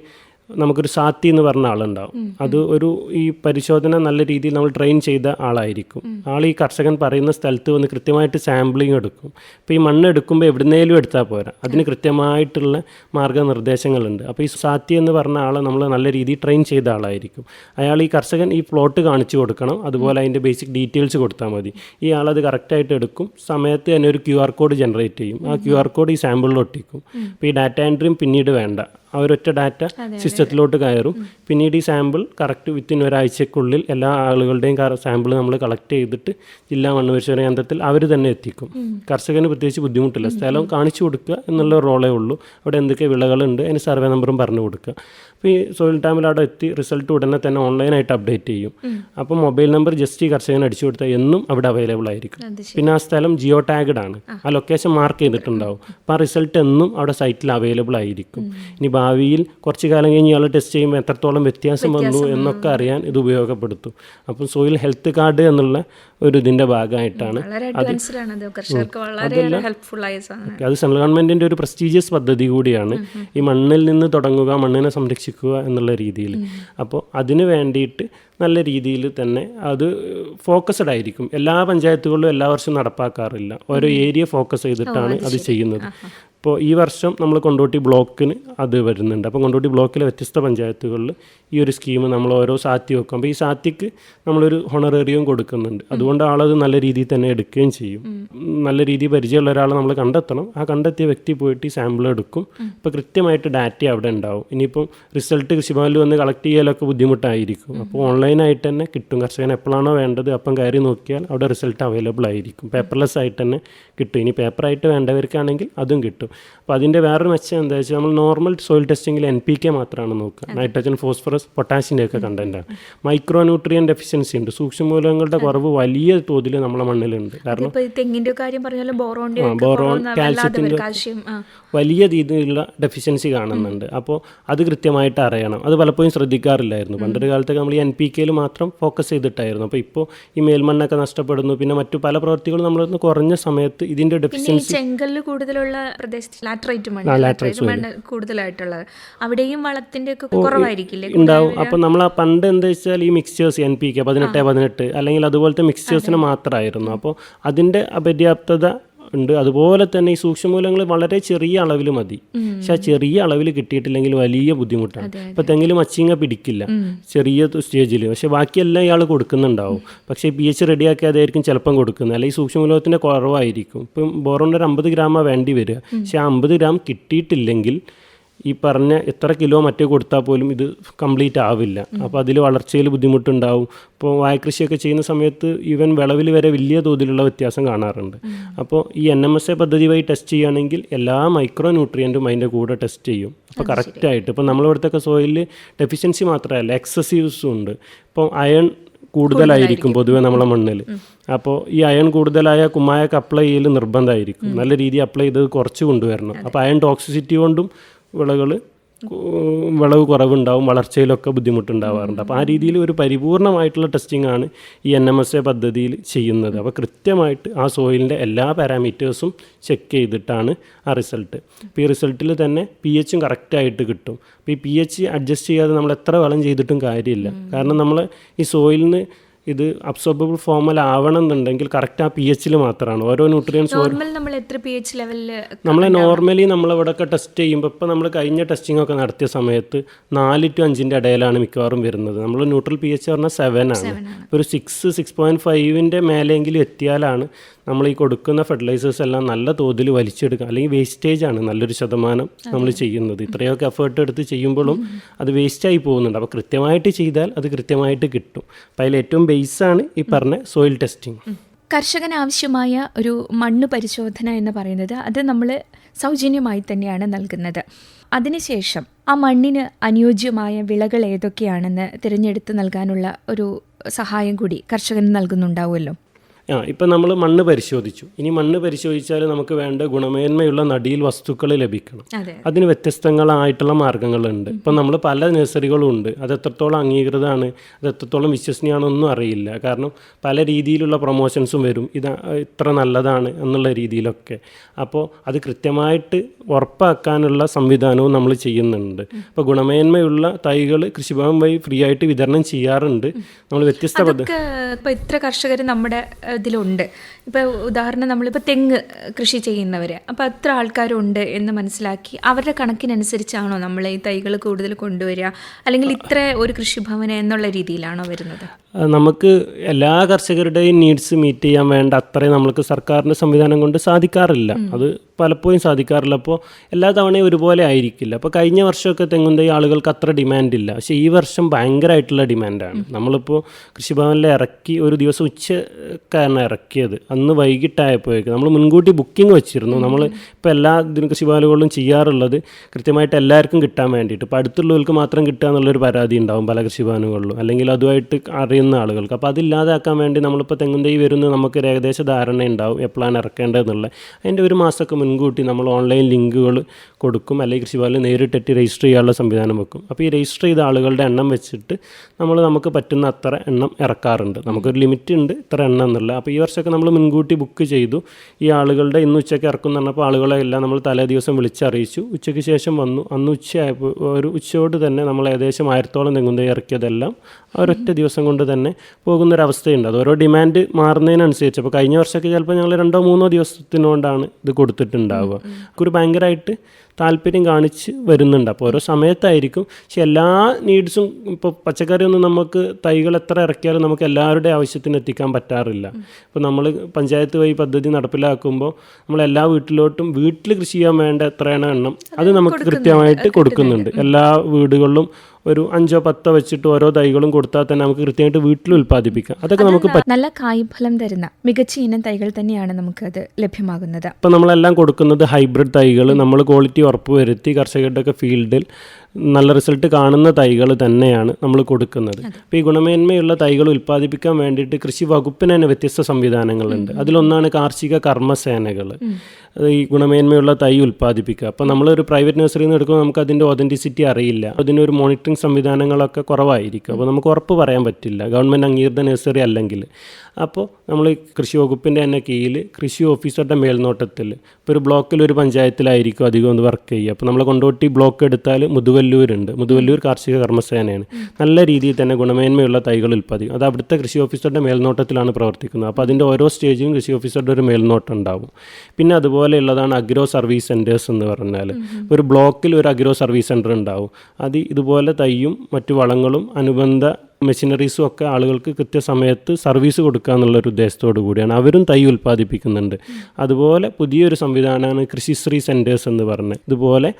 നമുക്കൊരു സാത്തി എന്ന് പറഞ്ഞ ആളുണ്ടാവും. അത് ഒരു ഈ പരിശോധന നല്ല രീതിയിൽ നമ്മൾ ട്രെയിൻ ചെയ്ത ആളായിരിക്കും. ആൾ ഈ കർഷകൻ പറയുന്ന സ്ഥലത്ത് വന്ന് കൃത്യമായിട്ട് സാമ്പിളിങ് എടുക്കും. അപ്പോൾ ഈ മണ്ണ് എടുക്കുമ്പോൾ എവിടുന്നേലും എടുത്താൽ പോരാ. അതിന് കൃത്യമായിട്ടുള്ള മാർഗനിർദ്ദേശങ്ങളുണ്ട് അപ്പോൾ ഈ സാത്തി എന്ന് പറഞ്ഞ ആളെ നമ്മൾ നല്ല രീതിയിൽ ട്രെയിൻ ചെയ്ത ആളായിരിക്കും. അയാൾ ഈ കർഷകൻ ഈ പ്ലോട്ട് കാണിച്ചു കൊടുക്കണം. അതുപോലെ അതിന്റെ ബേസിക് ഡീറ്റെയിൽസ് കൊടുത്താൽ മതി. ഈ ആളത് കറക്റ്റായിട്ട് എടുക്കും. സമയത്ത് തന്നെ ഒരു ക്യു ആർ കോഡ് ജനറേറ്റ് ചെയ്യും. ആ ക്യു ആർ കോഡ് ഈ സാമ്പിളിൽ ഒട്ടിക്കും. അപ്പോൾ ഈ ഡാറ്റ എൻട്രിയും പിന്നീട് വേണ്ട. ആ ഒരൊറ്റ ഡാറ്റ സിസ്റ്റത്തിലോട്ട് കയറും. പിന്നീട് ഈ സാമ്പിൾ കറക്റ്റ് വിത്തിൻ ഒരാഴ്ചക്കുള്ളിൽ എല്ലാ ആളുകളുടെയും സാമ്പിൾ നമ്മൾ കളക്ട് ചെയ്തിട്ട് ജില്ലാ മണ്ണ് പരിശോധന കേന്ദ്രത്തിൽ അവർ തന്നെ എത്തിക്കും. കർഷകന് പ്രത്യേകിച്ച് ബുദ്ധിമുട്ടില്ല. സ്ഥലം കാണിച്ചു കൊടുക്കുക എന്നുള്ള റോളേ ഉള്ളൂ. അവിടെ എന്തൊക്കെ വിളകളുണ്ട് അതിന് സർവേ നമ്പറും പറഞ്ഞു കൊടുക്കുക. അപ്പോൾ ഈ സോയിൽ ടാമിൽ അവിടെ എത്തി റിസൾട്ട് ഉടനെ തന്നെ ഓൺലൈനായിട്ട് അപ്ഡേറ്റ് ചെയ്യും. അപ്പോൾ മൊബൈൽ നമ്പർ ജസ്റ്റ് ഈ കർഷകന് അടിച്ചു കൊടുത്താൽ എന്നും അവിടെ അവൈലബിൾ ആയിരിക്കും. പിന്നെ ആ സ്ഥലം ജിയോ ടാഗഡ് ആണ്. ആ. ലൊക്കേഷൻ മാർക്ക് ചെയ്തിട്ടുണ്ടാവും. അപ്പോൾ ആ റിസൾട്ട് എന്നും അവിടെ സൈറ്റിൽ അവൈലബിൾ ആയിരിക്കും. ഇനി ഭാവിയിൽ കുറച്ച് കാലം കഴിഞ്ഞ് ഇയാൾ ടെസ്റ്റ് ചെയ്യുമ്പോൾ എത്രത്തോളം വ്യത്യാസം വന്നു എന്നൊക്കെ അറിയാൻ ഇത് ഉപയോഗപ്പെടുത്തും. അപ്പം സോയിൽ ഹെൽത്ത് കാർഡ് എന്നുള്ള ഒരു ഇതിന്റെ ഭാഗമായിട്ടാണ് അത് സെൻട്രൽ ഗവൺമെന്റിന്റെ ഒരു പ്രസ്റ്റീജിയസ് പദ്ധതി കൂടിയാണ് ഈ മണ്ണിൽ നിന്ന് തുടങ്ങുക മണ്ണിനെ സംരക്ഷിക്കുക എന്നുള്ള രീതിയിൽ. അപ്പോൾ അതിന് വേണ്ടിയിട്ട് നല്ല രീതിയിൽ തന്നെ അത് ഫോക്കസ്ഡ് ആയിരിക്കും. എല്ലാ പഞ്ചായത്തുകളിലും എല്ലാ വർഷവും നടപ്പാക്കാറില്ല. ഓരോ ഏരിയ ഫോക്കസ് ചെയ്തിട്ടാണ് അത് ചെയ്യുന്നത്. ഇപ്പോൾ ഈ വർഷം നമ്മൾ കൊണ്ടോട്ടി ബ്ലോക്കിന് അത് വരുന്നുണ്ട്. അപ്പോൾ കൊണ്ടോട്ടി ബ്ലോക്കിലെ വ്യത്യസ്ത പഞ്ചായത്തുകളിൽ ഈ ഒരു സ്കീം നമ്മൾ ഓരോ സാത്തി വെക്കും അപ്പോൾ ഈ സാത്തിക്ക് നമ്മളൊരു ഹൊണറേറിയവും കൊടുക്കുന്നുണ്ട്. അതുകൊണ്ട് ആളത് നല്ല രീതിയിൽ തന്നെ എടുക്കുകയും ചെയ്യും. നല്ല രീതിയിൽ പരിചയമുള്ള ഒരാളെ നമ്മൾ കണ്ടെത്തണം. ആ കണ്ടെത്തിയ വ്യക്തി പോയിട്ട് ഈ സാമ്പിൾ എടുക്കും. ഇപ്പോൾ കൃത്യമായിട്ട് ഡാറ്റ അവിടെ ഉണ്ടാവും. ഇനിയിപ്പം റിസൾട്ട് കൃഷിഭവനിൽ വന്ന് കളക്ട് ചെയ്യാനൊക്കെ ബുദ്ധിമുട്ടായിരിക്കും. അപ്പോൾ ഓൺലൈനായിട്ട് തന്നെ കിട്ടും. കർഷകൻ എപ്പോഴാണോ വേണ്ടത് അപ്പം കയറി നോക്കിയാൽ അവിടെ റിസൾട്ട് അവൈലബിൾ ആയിരിക്കും. പേപ്പർലെസ് ആയിട്ട് തന്നെ കിട്ടും. ഇനി പേപ്പറായിട്ട് വേണ്ടവർക്കാണെങ്കിൽ അതും കിട്ടും. അപ്പോൾ അതിന്റെ വേറൊരു മെച്ചം എന്താ വെച്ചാൽ നമ്മൾ നോർമൽ സോയിൽ ടെസ്റ്റിങ്ങിൽ എൻ പി കെ മാത്രമാണ് നോക്കുക. നൈട്രജൻ ഫോസ്ഫറസ് പൊട്ടാഷ്യന്റെ ഒക്കെ കണ്ടന്റാണ് മൈക്രോ ന്യൂട്രിയൻ ഡെഫിഷ്യൻസി ഉണ്ട്. സൂക്ഷ്മമൂലങ്ങളുടെ കുറവ് വലിയ തോതിൽ നമ്മളെ മണ്ണിലുണ്ട് കാരണം തെങ്ങിന്റെ കാര്യം പറഞ്ഞാലും ബോറോൺ കാൽഷ്യത്തിന്റെ. വലിയ രീതിയിലുള്ള ഡെഫിഷ്യൻസി കാണുന്നുണ്ട്. അപ്പോൾ അത് കൃത്യമായിട്ട് അറിയണം. അത് പലപ്പോഴും ശ്രദ്ധിക്കാറില്ലായിരുന്നു. പണ്ടൊരു കാലത്തൊക്കെ നമ്മൾ ഈ എൻ പി കെയിൽ മാത്രം ഫോക്കസ് ചെയ്തിട്ടായിരുന്നു. അപ്പോൾ ഇപ്പോൾ ഈ മേൽമണ്ണൊക്കെ നഷ്ടപ്പെടുന്നു. പിന്നെ മറ്റു പല പ്രവൃത്തികളും നമ്മളൊന്ന് കുറഞ്ഞ സമയത്ത് ഇതിന്റെ ഡെഫിഷ്യൻസി ചെങ്കല്ല് കൂടുതലുള്ള ലാറ്ററൈറ്റ് മണ്ണ്. മണ്ണ് കൂടുതലായിട്ടുള്ളത്. അവിടെയും വളത്തിന്റെ ഒക്കെ കുറവായിരിക്കില്ലേ? ഉണ്ടാവും. അപ്പൊ നമ്മൾ പണ്ട് എന്താ വെച്ചാൽ ഈ മിക്സ്ചേഴ്സ് എൻ പി കെ പതിനെട്ട് പതിനെട്ട് അല്ലെങ്കിൽ അതുപോലത്തെ മിക്സ്ചേഴ്സിന് മാത്രമായിരുന്നു. അപ്പോൾ അതിന്റെ അപര്യാപ്തത ഉണ്ട്. അതുപോലെ തന്നെ ഈ സൂക്ഷ്മമൂലങ്ങൾ വളരെ ചെറിയ അളവിൽ മതി. പക്ഷെ ആ ചെറിയ അളവിൽ കിട്ടിയിട്ടില്ലെങ്കിൽ വലിയ ബുദ്ധിമുട്ടാണ്. ഇപ്പം തെങ്ങിൽ അച്ചിങ്ങ പിടിക്കില്ല. ചെറിയ സ്റ്റേജിൽ. പക്ഷെ ബാക്കിയെല്ലാം ഇയാൾ കൊടുക്കുന്നുണ്ടാവും. പക്ഷേ പി എച്ച് റെഡിയാക്കി അതായിരിക്കും ചിലപ്പം കൊടുക്കുന്നത്. അല്ലെങ്കിൽ സൂക്ഷ്മമൂലത്തിന്റെ കുറവായിരിക്കും. ഇപ്പം ബോറോണിന് ഒരു അമ്പത് ഗ്രാമാണ് വേണ്ടി വരിക. പക്ഷെ ആ അമ്പത് ഗ്രാം കിട്ടിയിട്ടില്ലെങ്കിൽ ഈ പറഞ്ഞ എത്ര കിലോ മറ്റേ കൊടുത്താൽ പോലും ഇത് കംപ്ലീറ്റ് ആവില്ല. അപ്പോൾ അതിൽ വളർച്ചയിൽ ബുദ്ധിമുട്ടുണ്ടാവും. ഇപ്പോൾ വാഴക്കൃഷിയൊക്കെ ചെയ്യുന്ന സമയത്ത് ഈവൻ വിളവിൽ വരെ വലിയ തോതിലുള്ള വ്യത്യാസം കാണാറുണ്ട്. അപ്പോൾ ഈ എൻ എം എസ് എ പദ്ധതി വഴി ടെസ്റ്റ് ചെയ്യുകയാണെങ്കിൽ എല്ലാ മൈക്രോ ന്യൂട്രിയന്റും അതിന്റെ കൂടെ ടെസ്റ്റ് ചെയ്യും. അപ്പോൾ കറക്റ്റായിട്ട് ഇപ്പോൾ നമ്മളിവിടുത്തെ സോയിലിൽ ഡെഫിഷ്യൻസി മാത്രമല്ല എക്സസീവ്സും ഉണ്ട്. ഇപ്പോൾ അയൺ കൂടുതലായിരിക്കും പൊതുവെ നമ്മളെ മണ്ണിൽ അപ്പോൾ ഈ അയൺ കൂടുതലായ കുമ്മായൊക്കെ അപ്ലൈ ചെയ്യൽ നിർബന്ധമായിരിക്കും. നല്ല രീതിയിൽ അപ്ലൈ ചെയ്ത് കുറച്ച് കൊണ്ടുവരണം. അപ്പോൾ അയൺ ടോക്സിസിറ്റി കൊണ്ടും വിളകൾ വിളവ് കുറവുണ്ടാവും വളർച്ചയിലൊക്കെ ബുദ്ധിമുട്ടുണ്ടാവാറുണ്ട്. അപ്പോൾ ആ രീതിയിൽ ഒരു പരിപൂർണമായിട്ടുള്ള ടെസ്റ്റിംഗ് ആണ് ഈ എൻ എം എസ് എ പദ്ധതിയിൽ ചെയ്യുന്നത്. അപ്പോൾ കൃത്യമായിട്ട് ആ സോയിലിന്റെ എല്ലാ പാരാമീറ്റേഴ്സും ചെക്ക് ചെയ്തിട്ടാണ് ആ റിസൾട്ട് അപ്പോൾ ഈ റിസൾട്ടിൽ തന്നെ പി എച്ചും കറക്റ്റായിട്ട് കിട്ടും. അപ്പോൾ ഈ പി എച്ച് അഡ്ജസ്റ്റ് ചെയ്യാതെ നമ്മൾ എത്ര വളം ചെയ്തിട്ടും കാര്യമില്ല. കാരണം നമ്മൾ ഈ സോയിലിന് ഇത് അബ്സോർബിൾ ഫോമൽ ആവണം എന്നുണ്ടെങ്കിൽ കറക്റ്റ് ആ പി എച്ചിൽ മാത്രമാണ്. ഓരോ ന്യൂട്രിയൻസ് നമ്മളെ നമ്മൾ എത്ര പി എച്ച് ലെവലിൽ നമ്മൾ നോർമലി നമ്മളിവിടെയൊക്കെ ടെസ്റ്റ് ചെയ്യുമ്പോൾ ഇപ്പോൾ നമ്മൾ കഴിഞ്ഞ ടെസ്റ്റിംഗ് ഒക്കെ നടത്തിയ സമയത്ത് നാല് ടു അഞ്ചിന്റെ ഇടയിലാണ് മിക്കവാറും വരുന്നത്. നമ്മൾ ന്യൂട്രൽ പി എച്ച് പറഞ്ഞാൽ സെവൻ ആണ്. ഒരു സിക്സ് സിക്സ് പോയിന്റ് ഫൈവിന്റെ മേലെങ്കിലും എത്തിയാലാണ് നമ്മൾ ഈ കൊടുക്കുന്ന ഫെർട്ടിലൈസേഴ്സ് എല്ലാം നല്ല തോതിൽ വലിച്ചെടുക്കുക അല്ലെങ്കിൽ വേസ്റ്റേജ് ആണ് നല്ലൊരു ശതമാനം നമ്മൾ ചെയ്യുന്നത്. ഇത്രയൊക്കെ എഫേർട്ട് എടുത്ത് ചെയ്യുമ്പോഴും അത് വേസ്റ്റായി പോകുന്നുണ്ട്. അപ്പോൾ കൃത്യമായിട്ട് ചെയ്താൽ അത് കൃത്യമായിട്ട് കിട്ടും. അപ്പോൾ അതിൽ ഏറ്റവും ബേസാണ് ഈ പറഞ്ഞ സോയിൽ ടെസ്റ്റിംഗ് കർഷകന് ആവശ്യമായ ഒരു മണ്ണ് പരിശോധന എന്ന് പറയുന്നത് അത് നമ്മൾ സൗജന്യമായി തന്നെയാണ് നൽകുന്നത്. അതിനുശേഷം ആ മണ്ണിന് അനുയോജ്യമായ വിളകൾ ഏതൊക്കെയാണെന്ന് തിരഞ്ഞെടുത്ത് നൽകാനുള്ള ഒരു സഹായം കൂടി കർഷകന് നൽകുന്നുണ്ടാവുമല്ലോ. ആ ഇപ്പം നമ്മൾ മണ്ണ് പരിശോധിച്ചു. ഇനി മണ്ണ് പരിശോധിച്ചാൽ നമുക്ക് വേണ്ട ഗുണമേന്മയുള്ള നടിയിൽ വസ്തുക്കൾ ലഭിക്കണം. അതെ. അതിന് വ്യത്യസ്തങ്ങളായിട്ടുള്ള മാർഗങ്ങളുണ്ട് ഇപ്പം നമ്മൾ പല നഴ്സറികളും ഉണ്ട്. അത് എത്രത്തോളം അംഗീകൃതമാണ് അത് എത്രത്തോളം വിശ്വസനീയമാണെന്നൊന്നും അറിയില്ല. കാരണം പല രീതിയിലുള്ള പ്രൊമോഷൻസും വരും. ഇത് ഇത്ര നല്ലതാണ് എന്നുള്ള രീതിയിലൊക്കെ. അപ്പോൾ അത് കൃത്യമായിട്ട് ഉറപ്പാക്കാനുള്ള സംവിധാനവും നമ്മൾ ചെയ്യുന്നുണ്ട്. അപ്പോൾ ഗുണമേന്മയുള്ള തൈകൾ കൃഷിഭവൻ വഴി ഫ്രീ ആയിട്ട് വിതരണം ചെയ്യാറുണ്ട്. നമ്മൾ വ്യത്യസ്ത ഇത്ര കർഷകർ നമ്മുടെ ഇതിലുണ്ട് ഇപ്പോൾ ഉദാഹരണം നമ്മളിപ്പോൾ തെങ്ങ് കൃഷി ചെയ്യുന്നവർ അപ്പോൾ അത്ര ആൾക്കാരുണ്ട് എന്ന് മനസ്സിലാക്കി അവരുടെ കണക്കിനനുസരിച്ചാണോ നമ്മൾ ഈ തൈകൾ കൂടുതൽ കൊണ്ടുവരിക? അല്ലെങ്കിൽ ഇത്ര ഒരു കൃഷിഭവന എന്നുള്ള രീതിയിലാണോ വരുന്നത്? നമുക്ക് എല്ലാ കർഷകരുടെയും നീഡ്സ് മീറ്റ് ചെയ്യാൻ വേണ്ട അത്രയും നമ്മൾക്ക് സർക്കാരിന്റെ സംവിധാനം കൊണ്ട് സാധിക്കാറില്ല. അത് പലപ്പോഴും സാധിക്കാറില്ല. അപ്പോൾ എല്ലാ തവണയും ഒരുപോലെ ആയിരിക്കില്ല. അപ്പോൾ കഴിഞ്ഞ വർഷമൊക്കെ തെങ്ങും തൈ ആളുകൾക്ക് അത്ര ഡിമാൻഡ് ഇല്ല. പക്ഷേ ഈ വർഷം ഭയങ്കരമായിട്ടുള്ള ഡിമാൻഡാണ് നമ്മളിപ്പോൾ കൃഷിഭവനിൽ ഇറക്കി ഒരു ദിവസം ഉച്ചക്കാരനാണ് ഇറക്കിയത്. അന്ന് വൈകിട്ടായപ്പോഴേക്ക് നമ്മൾ മുൻകൂട്ടി ബുക്കിംഗ് വെച്ചിരുന്നു. നമ്മൾ ഇപ്പോൾ എല്ലാ ദിനക്ക് ശിവാലുകളിലും ചെയ്യാറുള്ളത് കൃത്യമായിട്ട് എല്ലാവർക്കും കിട്ടാൻ വേണ്ടിയിട്ട്. ഇപ്പോൾ അടുത്തുള്ളവർക്ക് മാത്രം കിട്ടുക എന്നുള്ളൊരു പരാതി ഉണ്ടാവും പല കൃഷിഭവനുകളിലും അല്ലെങ്കിൽ അതുമായിട്ട് അറിയുന്ന ആളുകൾക്ക്. അപ്പോൾ അതില്ലാതാക്കാൻ വേണ്ടി നമ്മളിപ്പോൾ തെങ്ങും തൈ വരുന്ന നമുക്ക് ഒരു ഏകദേശ ധാരണ ഉണ്ടാവും എപ്പോഴാണ് ഇറക്കേണ്ടതെന്നുള്ളത് അതിന്റെ ഒരു മാസമൊക്കെ മുൻകൂട്ടി നമ്മൾ ഓൺലൈൻ ലിങ്കുകൾ കൊടുക്കും. അല്ലെങ്കിൽ കൃഷിഭവനിൽ നേരിട്ടെത്തി രജിസ്റ്റർ ചെയ്യാനുള്ള സംവിധാനം വെക്കും. അപ്പോൾ ഈ രജിസ്റ്റർ ചെയ്ത ആളുകളുടെ എണ്ണം വെച്ചിട്ട് നമ്മൾ നമുക്ക് പറ്റുന്ന അത്ര എണ്ണം ഇറക്കാറുണ്ട്. നമുക്കൊരു ലിമിറ്റ് ഉണ്ട് ഇത്ര എണ്ണം എന്നുള്ള. അപ്പോൾ ഈ വർഷമൊക്കെ നമ്മൾ മുൻകൂട്ടി ബുക്ക് ചെയ്തു. ഈ ആളുകളുടെ ഇന്ന് ഉച്ചയ്ക്ക് ഇറക്കും പറഞ്ഞപ്പോൾ ആളുകളെ എല്ലാം നമ്മൾ തലേ ദിവസം വിളിച്ചറിയിച്ചു. ഉച്ചയ്ക്ക് ശേഷം വന്നു. അന്ന് ഉച്ചയായപ്പോൾ ഒരു ഉച്ചയോട് തന്നെ നമ്മൾ ഏകദേശം ആയിരത്തോളം തെങ്ങുന്തൈ ഇറക്കിയതെല്ലാം ഒരൊറ്റ ദിവസം കൊണ്ട് തന്നെ പോകുന്നൊരവസ്ഥയുണ്ട്. അത് ഓരോ ഡിമാൻഡ് മാറുന്നതിനനുസരിച്ച്. അപ്പോൾ കഴിഞ്ഞ വർഷമൊക്കെ ചിലപ്പോൾ ഞങ്ങൾ രണ്ടോ മൂന്നോ ദിവസത്തിനോണ്ടാണ് ഇത് കൊടുത്തിട്ടുണ്ടാവുക. ഒരു ഭയങ്കരമായിട്ട് താല്പര്യം കാണിച്ച് വരുന്നുണ്ട്. അപ്പോൾ ഓരോ സമയത്തായിരിക്കും. പക്ഷെ എല്ലാ നീഡ്സും ഇപ്പോൾ പച്ചക്കറിയൊന്നും നമുക്ക് തൈകൾ എത്ര ഇറക്കിയാലും നമുക്ക് എല്ലാവരുടെ ആവശ്യത്തിന് എത്തിക്കാൻ പറ്റാറില്ല. ഇപ്പോൾ നമ്മൾ പഞ്ചായത്ത് വഴി പദ്ധതി നടപ്പിലാക്കുമ്പോൾ നമ്മൾ എല്ലാ വീട്ടിലോട്ടും വീട്ടിൽ കൃഷി ചെയ്യാൻ വേണ്ട എത്രയാണ് എണ്ണം അത് നമുക്ക് കൃത്യമായിട്ട് കൊടുക്കുന്നുണ്ട്. എല്ലാ വീടുകളിലും ഒരു അഞ്ചോ പത്തോ വെച്ചിട്ട് ഓരോ തൈകളും കൊടുത്താൽ തന്നെ നമുക്ക് കൃത്യമായിട്ട് വീട്ടിൽ ഉൽപ്പാദിപ്പിക്കാം. അതൊക്കെ നമുക്ക് നല്ല കായ്ഫലം തരുന്ന മികച്ച ഇനം തൈകൾ തന്നെയാണ് നമുക്ക് അത് ലഭ്യമാകുന്നത്. ഇപ്പം നമ്മളെല്ലാം കൊടുക്കുന്നത് ഹൈബ്രിഡ് തൈകൾ നമ്മൾ ക്വാളിറ്റി ഉറപ്പ് വരുത്തി കർഷകരുടെയൊക്കെ ഫീൽഡിൽ നല്ല റിസൾട്ട് കാണുന്ന തൈകൾ തന്നെയാണ് നമ്മൾ കൊടുക്കുന്നത്. അപ്പോൾ ഈ ഗുണമേന്മയുള്ള തൈകൾ ഉൽപ്പാദിപ്പിക്കാൻ വേണ്ടിയിട്ട് കൃഷി വകുപ്പിന് തന്നെ വ്യത്യസ്ത സംവിധാനങ്ങളുണ്ട്. അതിലൊന്നാണ് കാർഷിക കർമ്മസേനകൾ. ഈ ഗുണമേന്മയുള്ള തൈ ഉൽപ്പാദിപ്പിക്കുക. അപ്പോൾ നമ്മളൊരു പ്രൈവറ്റ് നഴ്സറിയിൽ നിന്ന് എടുക്കുമ്പോൾ നമുക്ക് അതിന്റെ ഒതന്റിസിറ്റി അറിയില്ല. അതിനൊരു മോണിറ്ററിംഗ് സംവിധാനങ്ങളൊക്കെ കുറവായിരിക്കും. അപ്പോൾ നമുക്ക് ഉറപ്പ് പറയാൻ പറ്റില്ല. ഗവൺമെന്റ് അംഗീകൃത നഴ്സറി അല്ലെങ്കിൽ. അപ്പോൾ നമ്മൾ കൃഷി വകുപ്പിന്റെ തന്നെ കീഴിൽ കൃഷി ഓഫീസറുടെ മേൽനോട്ടത്തിൽ. ഇപ്പോൾ ഒരു ബ്ലോക്കിൽ ഒരു പഞ്ചായത്തിലായിരിക്കും അധികം ഒന്ന് വർക്ക് ചെയ്യുക. അപ്പോൾ നമ്മൾ കൊണ്ടോട്ടി ബ്ലോക്ക് എടുത്താൽ മുതുവല്ലൂരുണ്ട്. മുതുവല്ലൂർ കാർഷിക കർമ്മസേനയാണ്. നല്ല രീതിയിൽ തന്നെ ഗുണമേന്മയുള്ള തൈകൾ ഉൽപ്പാദിക്കും അത് അവിടുത്തെ കൃഷി ഓഫീസറുടെ മേൽനോട്ടത്തിലാണ് പ്രവർത്തിക്കുന്നത്. അപ്പോൾ അതിന്റെ ഓരോ സ്റ്റേജിലും കൃഷി ഓഫീസറുടെ ഒരു മേൽനോട്ടം ഉണ്ടാവും പിന്നെ അതുപോലെയുള്ളതാണ് അഗ്രോ സർവീസ് സെന്റേഴ്സ് എന്ന് പറഞ്ഞാൽ ഒരു ബ്ലോക്കിൽ ഒരു അഗ്രോ സർവീസ് സെന്റർ ഉണ്ടാവും. അത് ഇതുപോലെ തൈയും മറ്റു വളങ്ങളും അനുബന്ധ മെഷീനറീസും ഒക്കെ ആളുകൾക്ക് കൃത്യസമയത്ത് സർവീസ് കൊടുക്കുക എന്നുള്ളൊരു ഉദ്ദേശത്തോടു കൂടിയാണ്. അവരും തൈ ഉൽപ്പാദിപ്പിക്കുന്നുണ്ട്. അതുപോലെ പുതിയൊരു സംവിധാനമാണ് കൃഷിശ്രീ സെന്റേഴ്സ് എന്ന് പറഞ്ഞത് ഇതുപോലെ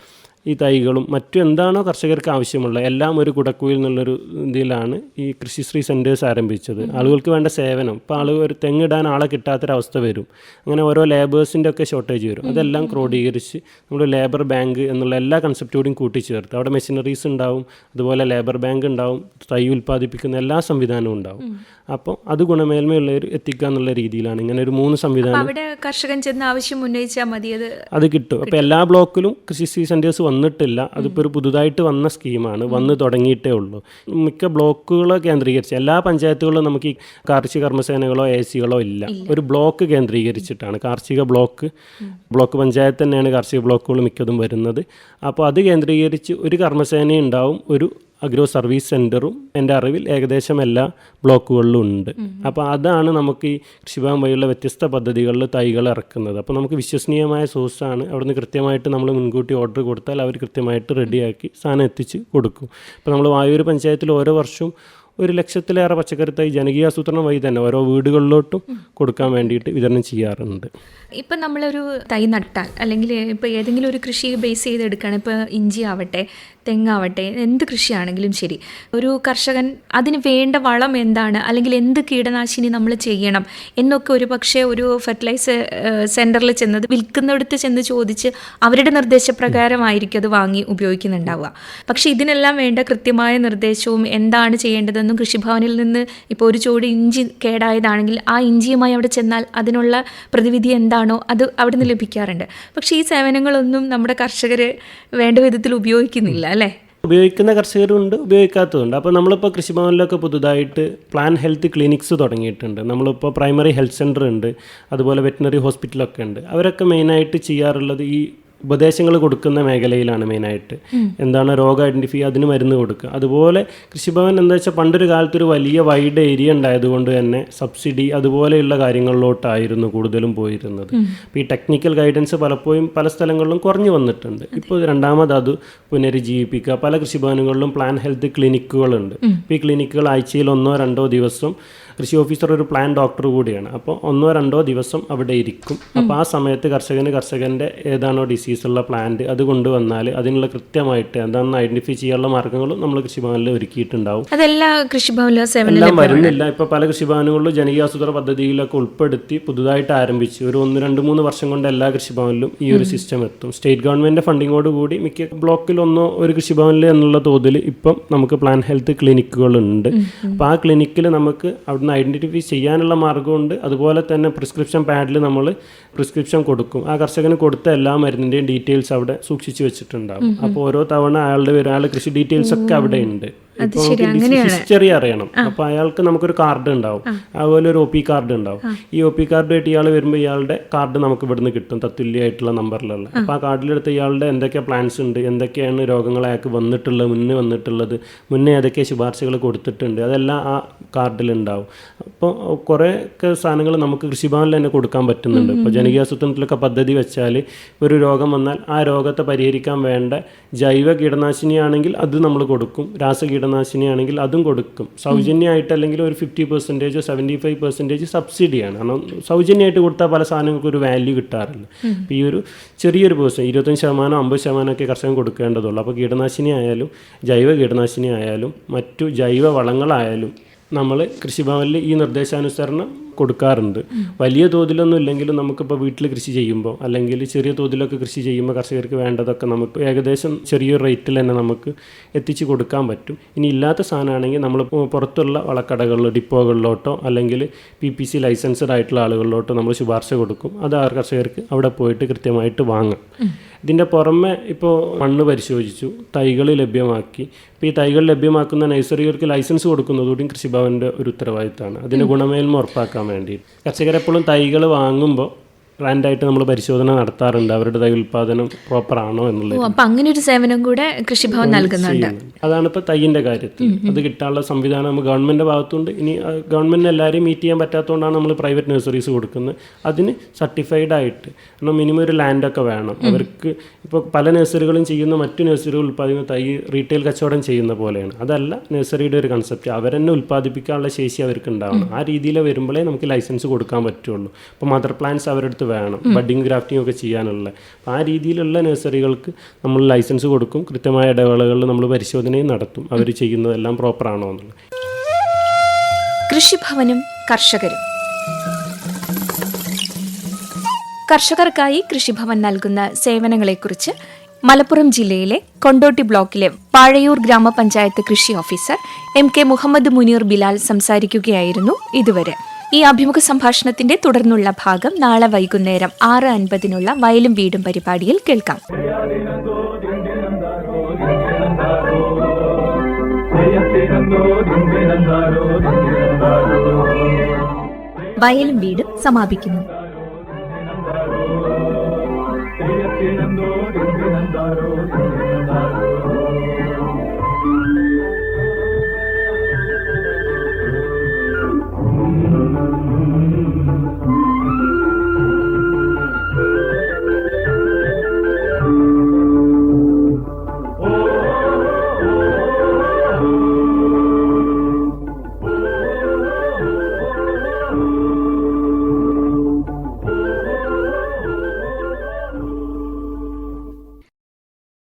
ഈ തൈകളും മറ്റു എന്താണോ കർഷകർക്ക് ആവശ്യമുള്ള എല്ലാം ഒരു കുടക്കുയിൽ എന്നുള്ളൊരു ഇതിലാണ് ഈ കൃഷിശ്രീ സെന്റേഴ്സ് ആരംഭിച്ചത്. ആളുകൾക്ക് വേണ്ട സേവനം. ഇപ്പോൾ ആളുകൾ ഒരു തെങ്ങിടാൻ ആളെ കിട്ടാത്തൊരവസ്ഥ വരും. അങ്ങനെ ഓരോ ലേബേഴ്സിന്റെ ഒക്കെ ഷോർട്ടേജ് വരും. അതെല്ലാം ക്രോഡീകരിച്ച് നമ്മൾ ലേബർ ബാങ്ക് എന്നുള്ള എല്ലാ കൺസെപ്റ്റോടും കൂട്ടിച്ചേർത്ത്. അവിടെ മെഷീനറീസ് ഉണ്ടാവും അതുപോലെ ലേബർ ബാങ്ക് ഉണ്ടാവും തൈ ഉൽപ്പാദിപ്പിക്കുന്ന എല്ലാ സംവിധാനവും ഉണ്ടാവും. അപ്പോൾ അത് ഗുണമേന്മയുള്ളവർ എത്തിക്കുക എന്നുള്ള രീതിയിലാണ് ഇങ്ങനെ ഒരു മൂന്ന് സംവിധാനം. കർഷകൻ ചെന്ന് ആവശ്യം ഉന്നയിച്ചാൽ മതി. അത് കിട്ടും. അപ്പോൾ എല്ലാ ബ്ലോക്കിലും കൃഷി സെന്റേഴ്സ് വന്നിട്ടില്ല. അതിപ്പോൾ ഒരു പുതുതായിട്ട് വന്ന സ്കീമാണ്. വന്ന് തുടങ്ങിയിട്ടേ ഉള്ളൂ. മിക്ക ബ്ലോക്കുകളെ കേന്ദ്രീകരിച്ച് എല്ലാ പഞ്ചായത്തുകളിലും നമുക്ക് ഈ കാർഷിക കർമ്മസേനകളോ എ സികളോ ഇല്ല. ഒരു ബ്ലോക്ക് കേന്ദ്രീകരിച്ചിട്ടാണ്. കാർഷിക ബ്ലോക്ക് ബ്ലോക്ക് പഞ്ചായത്ത് തന്നെയാണ് കാർഷിക ബ്ലോക്കുകൾ മിക്കതും വരുന്നത്. അപ്പോൾ അത് കേന്ദ്രീകരിച്ച് ഒരു കർമ്മസേന ഉണ്ടാവും ഒരു അഗ്രോ സർവീസ് സെന്ററും എന്റെ അറിവിൽ ഏകദേശം എല്ലാ ബ്ലോക്കുകളിലും ഉണ്ട്. അപ്പോൾ അതാണ് നമുക്ക് ഈ കൃഷിഭവൻ വഴിയുള്ള വ്യത്യസ്ത പദ്ധതികളിൽ തൈകൾ ഇറക്കുന്നത്. അപ്പോൾ നമുക്ക് വിശ്വസനീയമായ സോഴ്സാണ് അവിടുന്ന് കൃത്യമായിട്ട് നമ്മൾ മുൻകൂട്ടി ഓർഡർ കൊടുത്താൽ അവർ കൃത്യമായിട്ട് റെഡിയാക്കി സാധനം എത്തിച്ച് കൊടുക്കും. അപ്പോൾ നമ്മൾ വായൂർ പഞ്ചായത്തിൽ ഓരോ വർഷവും ഒരു ലക്ഷത്തിലേറെ പച്ചക്കറി തൈ ജനകീയാസൂത്രണം വഴി തന്നെ ഓരോ വീടുകളിലോട്ടും കൊടുക്കാൻ വേണ്ടിയിട്ട് വിതരണം ചെയ്യാറുണ്ട്. ഇപ്പം നമ്മളൊരു തൈ നട്ടാൽ അല്ലെങ്കിൽ ഇപ്പോൾ ഏതെങ്കിലും ഒരു കൃഷി ബേസ് ചെയ്തെടുക്കുകയാണ്. ഇപ്പോൾ ഇഞ്ചി ആവട്ടെ തെങ്ങാവട്ടെ എന്ത് കൃഷിയാണെങ്കിലും ശരി. ഒരു കർഷകൻ അതിന് വേണ്ട വളം എന്താണ് അല്ലെങ്കിൽ എന്ത് കീടനാശിനി നമ്മൾ ചെയ്യണം എന്നൊക്കെ ഒരു പക്ഷേ ഒരു ഫെർട്ടിലൈസർ സെന്ററിൽ ചെന്നത് വിൽക്കുന്നിടത്ത് ചെന്ന് ചോദിച്ച് അവരുടെ നിർദ്ദേശപ്രകാരമായിരിക്കും അത് വാങ്ങി ഉപയോഗിക്കുന്നുണ്ടാവുക. പക്ഷേ ഇതിനെല്ലാം വേണ്ട കൃത്യമായ നിർദ്ദേശവും എന്താണ് ചെയ്യേണ്ടതെന്നും കൃഷിഭവനിൽ നിന്ന് ഇപ്പോൾ ഒരു ചോട് ഇഞ്ചി കേടായതാണെങ്കിൽ ആ ഇഞ്ചിയുമായി അവിടെ ചെന്നാൽ അതിനുള്ള പ്രതിവിധി എന്താണോ അത് അവിടെ നിന്ന് ലഭിക്കാറുണ്ട്. പക്ഷേ ഈ സേവനങ്ങളൊന്നും നമ്മുടെ കർഷകർ വേണ്ട വിധത്തിൽ ഉപയോഗിക്കുന്നില്ല. അല്ലേ? ഉപയോഗിക്കുന്ന കർഷകരുണ്ട് ഉപയോഗിക്കാത്തതുണ്ട്. അപ്പോൾ നമ്മളിപ്പോൾ കൃഷിഭവനിലൊക്കെ പുതുതായിട്ട് പ്ലാൻ ഹെൽത്ത് ക്ലിനിക്സ് തുടങ്ങിയിട്ടുണ്ട്. നമ്മളിപ്പോൾ പ്രൈമറി ഹെൽത്ത് സെന്റർ ഉണ്ട് അതുപോലെ വെറ്റിനറി ഹോസ്പിറ്റലൊക്കെ ഉണ്ട്. അവരൊക്കെ മെയിനായിട്ട് ചെയ്യാറുള്ളത് ഈ ഉപദേശങ്ങൾ കൊടുക്കുന്ന മേഖലയിലാണ് മെയിനായിട്ട്. എന്താണ് രോഗം ഐഡന്റിഫൈ അതിന് മരുന്ന് കൊടുക്കുക. അതുപോലെ കൃഷിഭവൻ എന്താ വെച്ചാൽ പണ്ടൊരു കാലത്ത് ഒരു വലിയ വൈഡ് ഏരിയ ഉണ്ടായതുകൊണ്ട് തന്നെ സബ്സിഡി അതുപോലെയുള്ള കാര്യങ്ങളിലോട്ടായിരുന്നു കൂടുതലും പോയിരുന്നത്. അപ്പോൾ ഈ ടെക്നിക്കൽ ഗൈഡൻസ് പലപ്പോഴും പല സ്ഥലങ്ങളിലും കുറഞ്ഞു വന്നിട്ടുണ്ട്. ഇപ്പോൾ രണ്ടാമത് അത് പുനരുജ്ജീവിപ്പിക്കുക. പല കൃഷിഭവനുകളിലും പ്ലാൻ ഹെൽത്ത് ക്ലിനിക്കുകളുണ്ട് ഇപ്പോൾ ഈ ക്ലിനിക്കുകൾ ആഴ്ചയിൽ ഒന്നോ രണ്ടോ ദിവസം കൃഷി ഓഫീസർ ഒരു പ്ലാൻ ഡോക്ടർ കൂടിയാണ്. അപ്പോൾ ഒന്നോ രണ്ടോ ദിവസം അവിടെ ഇരിക്കും. അപ്പോൾ ആ സമയത്ത് കർഷകന് കർഷകന്റെ ഏതാണോ ഡിസീസ് ഉള്ള പ്ലാന്റ് അത് കൊണ്ടുവന്നാൽ അതിനുള്ള കൃത്യമായിട്ട് എന്താണെന്ന് ഐഡന്റിഫൈ ചെയ്യാനുള്ള മാർഗങ്ങളും നമ്മൾ കൃഷിഭവനിൽ ഒരുക്കിയിട്ടുണ്ടാവും. അതെല്ലാ കൃഷിഭവനിലും സേവനം എല്ലാം വരുന്നില്ല. ഇപ്പോൾ പല കൃഷിഭവനുകളിലും ജനകീയാസൂത്ര പദ്ധതിയിലൊക്കെ ഉൾപ്പെടുത്തി പുതുതായിട്ട് ആരംഭിച്ചു ഒരു ഒന്ന് രണ്ട് മൂന്ന് വർഷം കൊണ്ട് എല്ലാ കൃഷിഭവനിലും ഈ ഒരു സിസ്റ്റം എത്തും. സ്റ്റേറ്റ് ഗവൺമെന്റ് ഫണ്ടിങ്ങോട് കൂടി മിക്ക ബ്ലോക്കിൽ ഒന്നോ ഒരു കൃഷിഭവനിൽ എന്നുള്ള തോതിൽ ഇപ്പം നമുക്ക് പ്ലാൻ ഹെൽത്ത് ക്ലിനിക്കുകളുണ്ട് അപ്പോൾ ആ ക്ലിനിക്കിൽ നമുക്ക് അവിടുന്ന് ഐഡന്റിഫൈ ചെയ്യാനുള്ള മാർഗമുണ്ട്. അതുപോലെ തന്നെ പ്രിസ്ക്രിപ്ഷൻ പാഡിൽ നമ്മൾ പ്രിസ്ക്രിപ്ഷൻ കൊടുക്കും. ആ കർഷകന് കൊടുത്ത എല്ലാ മരുന്നിന്റെയും ഡീറ്റെയിൽസ് അവിടെ സൂക്ഷിച്ചു വെച്ചിട്ടുണ്ടാകും അപ്പോൾ ഓരോ തവണ അയാളുടെ വരും അയാളുടെ കൃഷി ഡീറ്റെയിൽസ് ഒക്കെ അവിടെ ഉണ്ട് ഹിസ്റ്ററി അറിയണം. അപ്പൊ അയാൾക്ക് നമുക്കൊരു കാർഡ് ഉണ്ടാവും. അതുപോലെ ഒരു ഒ പി കാർഡ് ഉണ്ടാവും. ഈ ഒ പി കാർഡുമായിട്ട് ഇയാൾ വരുമ്പോൾ ഇയാളുടെ കാർഡ് നമുക്ക് ഇവിടുന്ന് കിട്ടും തത്തുല്യമായിട്ടുള്ള നമ്പറിലുള്ള അപ്പൊ ആ കാർഡിലെടുത്ത് ഇയാളുടെ എന്തൊക്കെ പ്ലാൻസ് ഉണ്ട് എന്തൊക്കെയാണ് രോഗങ്ങൾ അയാൾക്ക് വന്നിട്ടുള്ളത് മുന്നേ വന്നിട്ടുള്ളത് മുന്നേ ഏതൊക്കെ ശുപാർശകൾ കൊടുത്തിട്ടുണ്ട് അതെല്ലാം ആ കാർഡിൽ ഉണ്ടാവും അപ്പോൾ കുറേ ഒക്കെ സാധനങ്ങൾ നമുക്ക് കൃഷിഭവനിൽ തന്നെ കൊടുക്കാൻ പറ്റുന്നുണ്ട്. ഇപ്പോൾ ജനകീയാസൂത്രണത്തിലൊക്കെ പദ്ധതി വെച്ചാൽ ഒരു രോഗം വന്നാൽ ആ രോഗത്തെ പരിഹരിക്കാൻ വേണ്ട ജൈവ കീടനാശിനിയാണെങ്കിൽ അത് നമ്മൾ കൊടുക്കും. രാസ കീടനാശിനിയാണെങ്കിൽ അതും കൊടുക്കും. സൗജന്യമായിട്ട് അല്ലെങ്കിൽ ഒരു ഫിഫ്റ്റി പെർസെന്റേജോ സെവന്റി ഫൈവ് പെർസെന്റേജ് സബ്സിഡിയാണ് കാരണം സൗജന്യമായിട്ട് കൊടുത്താൽ പല സാധനങ്ങൾക്ക് ഒരു വാല്യൂ കിട്ടാറില്ല. അപ്പോൾ ഈ ഒരു ചെറിയൊരു പേഴ്സൺ ഇരുപത്തഞ്ച് ശതമാനം അമ്പത് ശതമാനമൊക്കെ കർഷകൻ കൊടുക്കേണ്ടതുള്ളൂ. അപ്പോൾ കീടനാശിനി ആയാലും ജൈവ കീടനാശിനി ആയാലും മറ്റു ജൈവ വളങ്ങളായാലും നമ്മൾ കൃഷിഭവനിൽ ഈ നിർദ്ദേശാനുസരണം കൊടുക്കാറുണ്ട്. വലിയ തോതിലൊന്നും ഇല്ലെങ്കിലും നമുക്കിപ്പോൾ വീട്ടിൽ കൃഷി ചെയ്യുമ്പോൾ അല്ലെങ്കിൽ ചെറിയ തോതിലൊക്കെ കൃഷി ചെയ്യുമ്പോൾ കർഷകർക്ക് വേണ്ടതൊക്കെ നമുക്ക് ഏകദേശം ചെറിയൊരു റേറ്റിൽ തന്നെ നമുക്ക് എത്തിച്ചു കൊടുക്കാൻ പറ്റും. ഇനി ഇല്ലാത്ത സാധനമാണെങ്കിൽ നമ്മൾ പുറത്തുള്ള വളക്കടകളിലോ ഡിപ്പോകളിലോട്ടോ അല്ലെങ്കിൽ പി പി സി ലൈസൻസ്ഡ് ആയിട്ടുള്ള ആളുകളിലോട്ടോ നമ്മൾ ശുപാർശ കൊടുക്കും. അത് ആ കർഷകർക്ക് അവിടെ പോയിട്ട് കൃത്യമായിട്ട് വാങ്ങാം. ഇതിന്റെ പുറമെ ഇപ്പോൾ മണ്ണ് പരിശോധിച്ചു തൈകൾ ലഭ്യമാക്കി. ഇപ്പോൾ ഈ തൈകൾ ലഭ്യമാക്കുന്ന നഴ്സറികൾക്ക് ലൈസൻസ് കൊടുക്കുന്നതുകൂടി കൃഷിഭവന്റെ ഒരു ഉത്തരവാദിത്തമാണ്. അതിന്റെ ഗുണമേന്മ ഉറപ്പാക്കാൻ വേണ്ടി കർഷകരെപ്പോഴും തൈകൾ വാങ്ങുമ്പോൾ ബ്രാൻഡായിട്ട് നമ്മൾ പരിശോധന നടത്താറുണ്ട്. അവരുടെ തൈ ഉൽപാദനം പ്രോപ്പർ ആണോ എന്നുള്ളത്. അപ്പൊ അങ്ങനെ ഒരു സേവനം കൂടെ കൃഷിഭവൻ നൽകുന്നുണ്ട്. അതാണ് ഇപ്പൊ തൈയിന്റെ കാര്യത്തിൽ. അത് കിട്ടാനുള്ള സംവിധാനം നമ്മൾ ഗവൺമെന്റ് ഭാഗത്തുണ്ട്. ഇനി ഗവൺമെന്റ് എല്ലാവരെയും മീറ്റ് ചെയ്യാൻ പറ്റാത്തതുകൊണ്ടാണ് നമ്മൾ പ്രൈവറ്റ് നഴ്സറീസ് കൊടുക്കുന്നത്. അതിന് സർട്ടിഫൈഡ് ആയിട്ട്. കാരണം മിനിമം ഒരു ലാൻഡൊക്കെ വേണം. അവർക്ക് ഇപ്പോൾ പല നഴ്സറികളും ചെയ്യുന്ന മറ്റു നഴ്സറികൾ ഉൽപ്പാദിക്കുന്ന തൈ റീറ്റെയിൽ കച്ചവടം ചെയ്യുന്ന പോലെയാണ്. അതല്ല നഴ്സറിയുടെ ഒരു കൺസെപ്റ്റ് അവരെന്നെ ഉൽപ്പാദിപ്പിക്കാനുള്ള ശേഷി അവർക്ക് ഉണ്ടാവണം ആ രീതിയിൽ വരുമ്പോഴേ നമുക്ക് ലൈസൻസ് കൊടുക്കാൻ പറ്റുള്ളൂ. ഇപ്പോൾ മദർ പ്ലാന്റ്സ് അവരുടെ അടുത്ത് വേണം ബഡിങ് ഗ്രാഫ്റ്റിംഗ് ഒക്കെ ചെയ്യാനുള്ള. അപ്പോൾ ആ രീതിയിലുള്ള നഴ്സറികൾക്ക് നമ്മൾ ലൈസൻസ് കൊടുക്കും കൃത്യമായ ഇടവേളകളിൽ നമ്മൾ പരിശോധനയും നടത്തും അവർ ചെയ്യുന്നതെല്ലാം പ്രോപ്പർ ആണോ എന്നുള്ളത്. കൃഷിഭവനും കർഷകരും. കർഷകർക്കായി കൃഷിഭവൻ നൽകുന്ന സേവനങ്ങളെക്കുറിച്ച് മലപ്പുറം ജില്ലയിലെ കൊണ്ടോട്ടി ബ്ലോക്കിലെ പാഴയൂർ ഗ്രാമപഞ്ചായത്ത് കൃഷി officer M K Muhammad Muneer Bilal സംസാരിക്കുകയായിരുന്നു ഇതുവരെ. ഈ അഭിമുഖ സംഭാഷണത്തിന്റെ തുടർന്നുള്ള ഭാഗം നാളെ വൈകുന്നേരം ആറ് അൻപതിനുള്ള വയലും വീടും പരിപാടിയിൽ കേൾക്കാം. വയലും വീടും സമാപിക്കുന്നു.